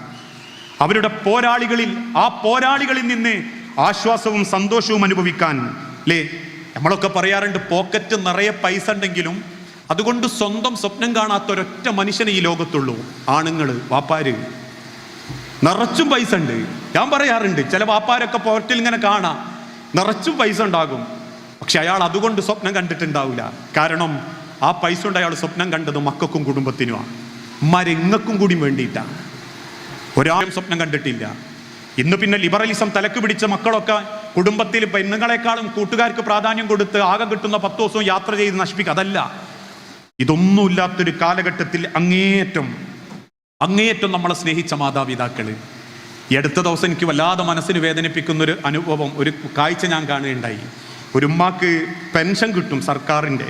A: അവരുടെ പോരാളികളിൽ ആ പോരാളികളിൽ നിന്ന് ആശ്വാസവും സന്തോഷവും അനുഭവിക്കാൻ. അല്ലേ നമ്മളൊക്കെ പറയാറുണ്ട് പോക്കറ്റ് നിറയെ പൈസ ഉണ്ടെങ്കിലും അതുകൊണ്ട് സ്വന്തം സ്വപ്നം കാണാത്ത ഒരൊറ്റ മനുഷ്യനെ ഈ ലോകത്തുള്ളൂ. ആണുങ്ങൾ വാപ്പാര്. നിറച്ചും പൈസ ഉണ്ട്. ഞാൻ പറയാറുണ്ട് ചില വാപ്പാരൊക്കെ പോർട്ടിൽ ഇങ്ങനെ കാണാം. നിറച്ചും പൈസ ഉണ്ടാകും. പക്ഷെ അയാൾ അതുകൊണ്ട് സ്വപ്നം കണ്ടിട്ടുണ്ടാവില്ല. കാരണം ആ പൈസ കൊണ്ട് അയാൾ സ്വപ്നം കണ്ടത് മക്കൾക്കും കുടുംബത്തിനുമാണ് മരെങ്ങക്കും കൂടി വേണ്ടിയിട്ടാണ് ഒരാളും സ്വപ്നം കണ്ടിട്ടില്ല. ഇന്ന് പിന്നെ ലിബറലിസം തലക്ക് പിടിച്ച മക്കളൊക്കെ കുടുംബത്തിൽ പെണ്ണുങ്ങളെക്കാളും കൂട്ടുകാർക്ക് പ്രാധാന്യം കൊടുത്ത് ആകെ കിട്ടുന്ന പത്ത് ദിവസവും യാത്ര ചെയ്ത് നശിപ്പിക്കുക അതല്ല. ഇതൊന്നുമില്ലാത്തൊരു കാലഘട്ടത്തിൽ അങ്ങേയറ്റം അങ്ങേയറ്റം നമ്മളെ സ്നേഹിച്ച മാതാപിതാക്കൾ ഈ അടുത്ത ദിവസം എനിക്ക് വല്ലാതെ മനസ്സിന് വേദനിപ്പിക്കുന്നൊരു അനുഭവം ഒരു കാഴ്ച ഞാൻ കാണുകയുണ്ടായി. ഒരു ഉമ്മാക്ക് പെൻഷൻ കിട്ടും സർക്കാരിന്റെ.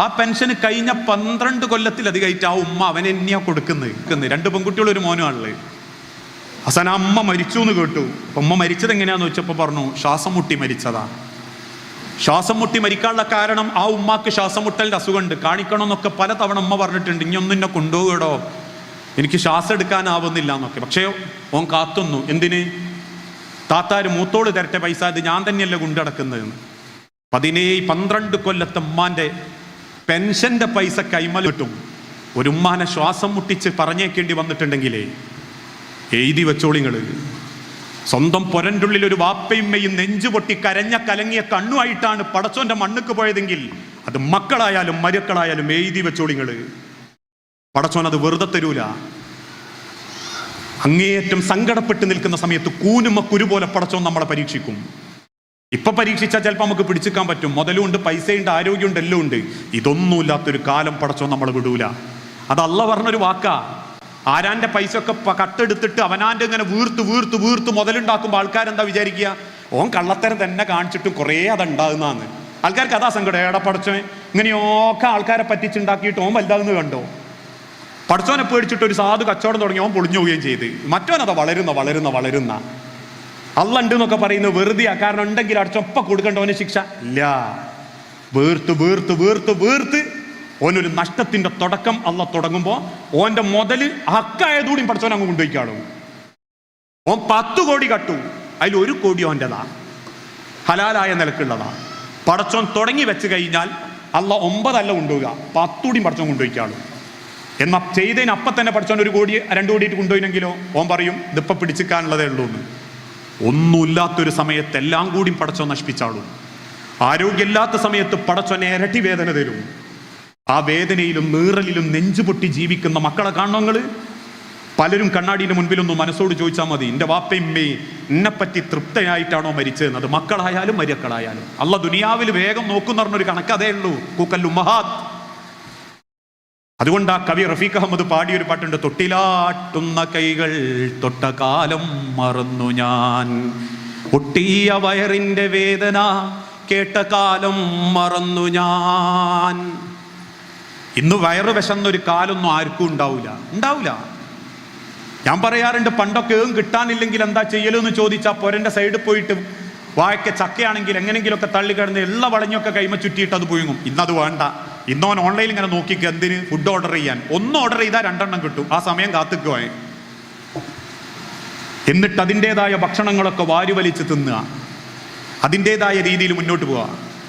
A: ആ പെൻഷന് കഴിഞ്ഞ പന്ത്രണ്ട് കൊല്ലത്തിലധികമായിട്ട് ആ ഉമ്മ അവൻ എന്നെയാ കൊടുക്കുന്നത്. രണ്ട് പെൺകുട്ടികളും ഒരു മോനുമാണുള്ളത് അവസാനം അമ്മ മരിച്ചു എന്ന് കേട്ടു. അപ്പം ഉമ്മ മരിച്ചത് എങ്ങനെയാന്ന് വെച്ചപ്പോൾ പറഞ്ഞു ശ്വാസം മുട്ടി മരിച്ചതാ. ശ്വാസം മുട്ടി മരിക്കാനുള്ള കാരണം ആ ഉമ്മാക്ക് ശ്വാസം മുട്ടലിന്റെ അസുഖമുണ്ട്. കാണിക്കണമെന്നൊക്കെ പല തവണ ഉമ്മ പറഞ്ഞിട്ടുണ്ട് ഇനി ഒന്നും എന്നെ കൊണ്ടുപോകടോ? എനിക്ക് ശ്വാസം എടുക്കാനാവുന്നില്ല എന്നൊക്കെ. പക്ഷേ ഓൻ കാത്തുന്നു. എന്തിന്? താത്താര് മൂത്തോട് തരട്ടെ പൈസ ഇത് ഞാൻ തന്നെയല്ലേ കൊണ്ടടക്കുന്നതെന്ന് പതിനേഴ് പന്ത്രണ്ട് കൊല്ലത്തെ ഉമ്മാന്റെ പെൻഷന്റെ പൈസ കൈമൽ കിട്ടും. ഒരു ഉമ്മാനെ ശ്വാസം മുട്ടിച്ച് പറഞ്ഞേക്കേണ്ടി വന്നിട്ടുണ്ടെങ്കിലേ എഴുതി വെച്ചോളിങ്ങൾ സ്വന്തം പൊരന്റുള്ളിൽ ഒരു വാപ്പയുമ്മയും നെഞ്ചു പൊട്ടി കരഞ്ഞ കലങ്ങിയ കണ്ണുമായിട്ടാണ് പടച്ചോന്റെ മണ്ണുക്ക് പോയതെങ്കിൽ അത് മക്കളായാലും മരുക്കളായാലും എഴുതി വെച്ചോളിങ്ങൾ പടച്ചോൻ അത് വെറുതെ തരൂല. അങ്ങേയറ്റം സങ്കടപ്പെട്ട് നിൽക്കുന്ന സമയത്ത് കൂനുമ കുരു പോലെ പടച്ചോൻ നമ്മളെ പരീക്ഷിക്കും. ഇപ്പൊ പരീക്ഷിച്ചാൽ ചിലപ്പോൾ നമുക്ക് പിടിച്ചിക്കാൻ പറ്റും. മുതലുണ്ട് പൈസയുണ്ട് ആരോഗ്യമുണ്ട് എല്ലാം ഉണ്ട് ഇതൊന്നുമില്ലാത്തൊരു കാലം പടച്ചോൻ നമ്മൾ വിടൂല. അത് പറഞ്ഞൊരു വാക്കാ. ആരാന്റെ പൈസ ഒക്കെ കട്ടെടുത്തിട്ട് അവനാന്റെ ഇങ്ങനെ വീർത്ത് വീർത്ത് വീർത്ത് മുതലുണ്ടാക്കുമ്പോൾ ആൾക്കാരെന്താ വിചാരിക്കുക? ഓൻ കള്ളത്തരം തന്നെ കാണിച്ചിട്ടും കുറേ അതുണ്ടാകുന്നതാണ്. ആൾക്കാർക്ക് അതാ സങ്കടം. ഏടാ പടച്ചോ ഇങ്ങനെയൊക്കെ ആൾക്കാരെ പറ്റിച്ചുണ്ടാക്കിയിട്ട് ഓൻ വലുതാകുന്നത് കണ്ടോ? പടച്ചോനെ പേടിച്ചിട്ട് ഒരു സാധു കച്ചവടം തുടങ്ങി അവൻ പൊളിഞ്ഞു പോവുകയും ചെയ്ത്. മറ്റവനതാ വളരുന്ന വളരുന്ന വളരുന്ന. അല്ല ഉണ്ട് എന്നൊക്കെ പറയുന്നത് വെറുതെയാ കാരണം ഉണ്ടെങ്കിൽ അടച്ചൊപ്പ കൊടുക്കേണ്ടവന് ശിക്ഷ ഇല്ല. വീർത്ത് വീർത്ത് വീർത്ത് വീർത്ത്. ഓനൊരു നഷ്ടത്തിന്റെ തുടക്കം അല്ല തുടങ്ങുമ്പോ ഓന്റെ മുതൽ ഹക്കായതൂടി പഠിച്ചവൻ അങ്ങ് കൊണ്ടുപോയിക്കാളും ഓൻ പത്ത് കോടി കട്ടു. അതിൽ ഒരു കോടി ഓന്റെതാ. ഹലാലായ നിലക്കുള്ളതാ. പടച്ചോൻ തുടങ്ങി വെച്ച് കഴിഞ്ഞാൽ അല്ല ഒമ്പതല്ല കൊണ്ടുപോവുക. പത്തുകൂടി പടച്ചോൻ കൊണ്ടുപോയിക്കാളും എന്നാ ചെയ്തതിന് അപ്പം തന്നെ പഠിച്ചോണ്ട് ഒരു കോടി രണ്ടു കോടിയിട്ട് കൊണ്ടുപോയിനെങ്കിലോ ഓൻ പറയും ഇതിപ്പം പിടിച്ചിക്കാനുള്ളതേ ഉള്ളൂ എന്ന്. ഒന്നുമില്ലാത്തൊരു സമയത്ത് എല്ലാം കൂടി പടച്ചോ നശിപ്പിച്ചാളും. ആരോഗ്യമില്ലാത്ത സമയത്ത് പടച്ചോനെ ഇരട്ടി വേദന തരും. ആ വേദനയിലും നീറലിലും നെഞ്ചുപൊട്ടി ജീവിക്കുന്ന മക്കളെ കാണണങ്ങൾ പലരും കണ്ണാടിയുടെ മുൻപിലൊന്നും മനസ്സോട് ചോദിച്ചാൽ മതി എന്റെ വാപ്പയമ്മയും എന്നെപ്പറ്റി തൃപ്തയായിട്ടാണോ മരിച്ചത് മക്കളായാലും മരിയക്കളായാലും. അല്ല ദുനിയാവിൽ വേഗം നോക്കുന്ന പറഞ്ഞൊരു കണക്ക് അതേ ഉള്ളൂ. കൂക്കല്ലു മഹാത് അതുകൊണ്ട് ആ കവി റഫീഖ് അഹമ്മദ് പാടിയൊരു പാട്ടുണ്ട് തൊട്ടിലാട്ടുന്ന കൈകൾ തൊട്ട കാലം മറന്നു ഞാൻ. ഒട്ടിയ വയറിന്റെ വേദന കേട്ട കാലം മറന്നു ഞാൻ. ഇന്ന് വയറ് വിശന്നൊരു കാലൊന്നും ആർക്കും ഉണ്ടാവില്ല ഉണ്ടാവില്ല ഞാൻ പറയാറുണ്ട് പണ്ടൊക്കെ ഏതും കിട്ടാനില്ലെങ്കിൽ എന്താ ചെയ്യലെന്ന് ചോദിച്ചാൽ പൊരന്റെ സൈഡിൽ പോയിട്ട് വാഴയ്ക്ക് ചക്കയാണെങ്കിൽ എങ്ങനെങ്കിലുമൊക്കെ തള്ളിക്കിടന്ന് എല്ലാ വളഞ്ഞൊക്കെ കൈമ ചുറ്റിയിട്ട് അത് പുഴുങ്ങും. ഇന്നത് വേണ്ട. ഇന്നോൻ ഓൺലൈനിൽ ഇങ്ങനെ നോക്കിക്ക് എന്തിന്? ഫുഡ് ഓർഡർ ചെയ്യാൻ. ഒന്ന് ഓർഡർ ചെയ്താൽ രണ്ടെണ്ണം കിട്ടും. ആ സമയം കാത്തുക്കുവാൻ എന്നിട്ട് അതിന്റെതായ ഭക്ഷണങ്ങളൊക്കെ വാരി വലിച്ച് തിന്നുക. അതിന്റെതായ രീതിയിൽ മുന്നോട്ട് പോവുക.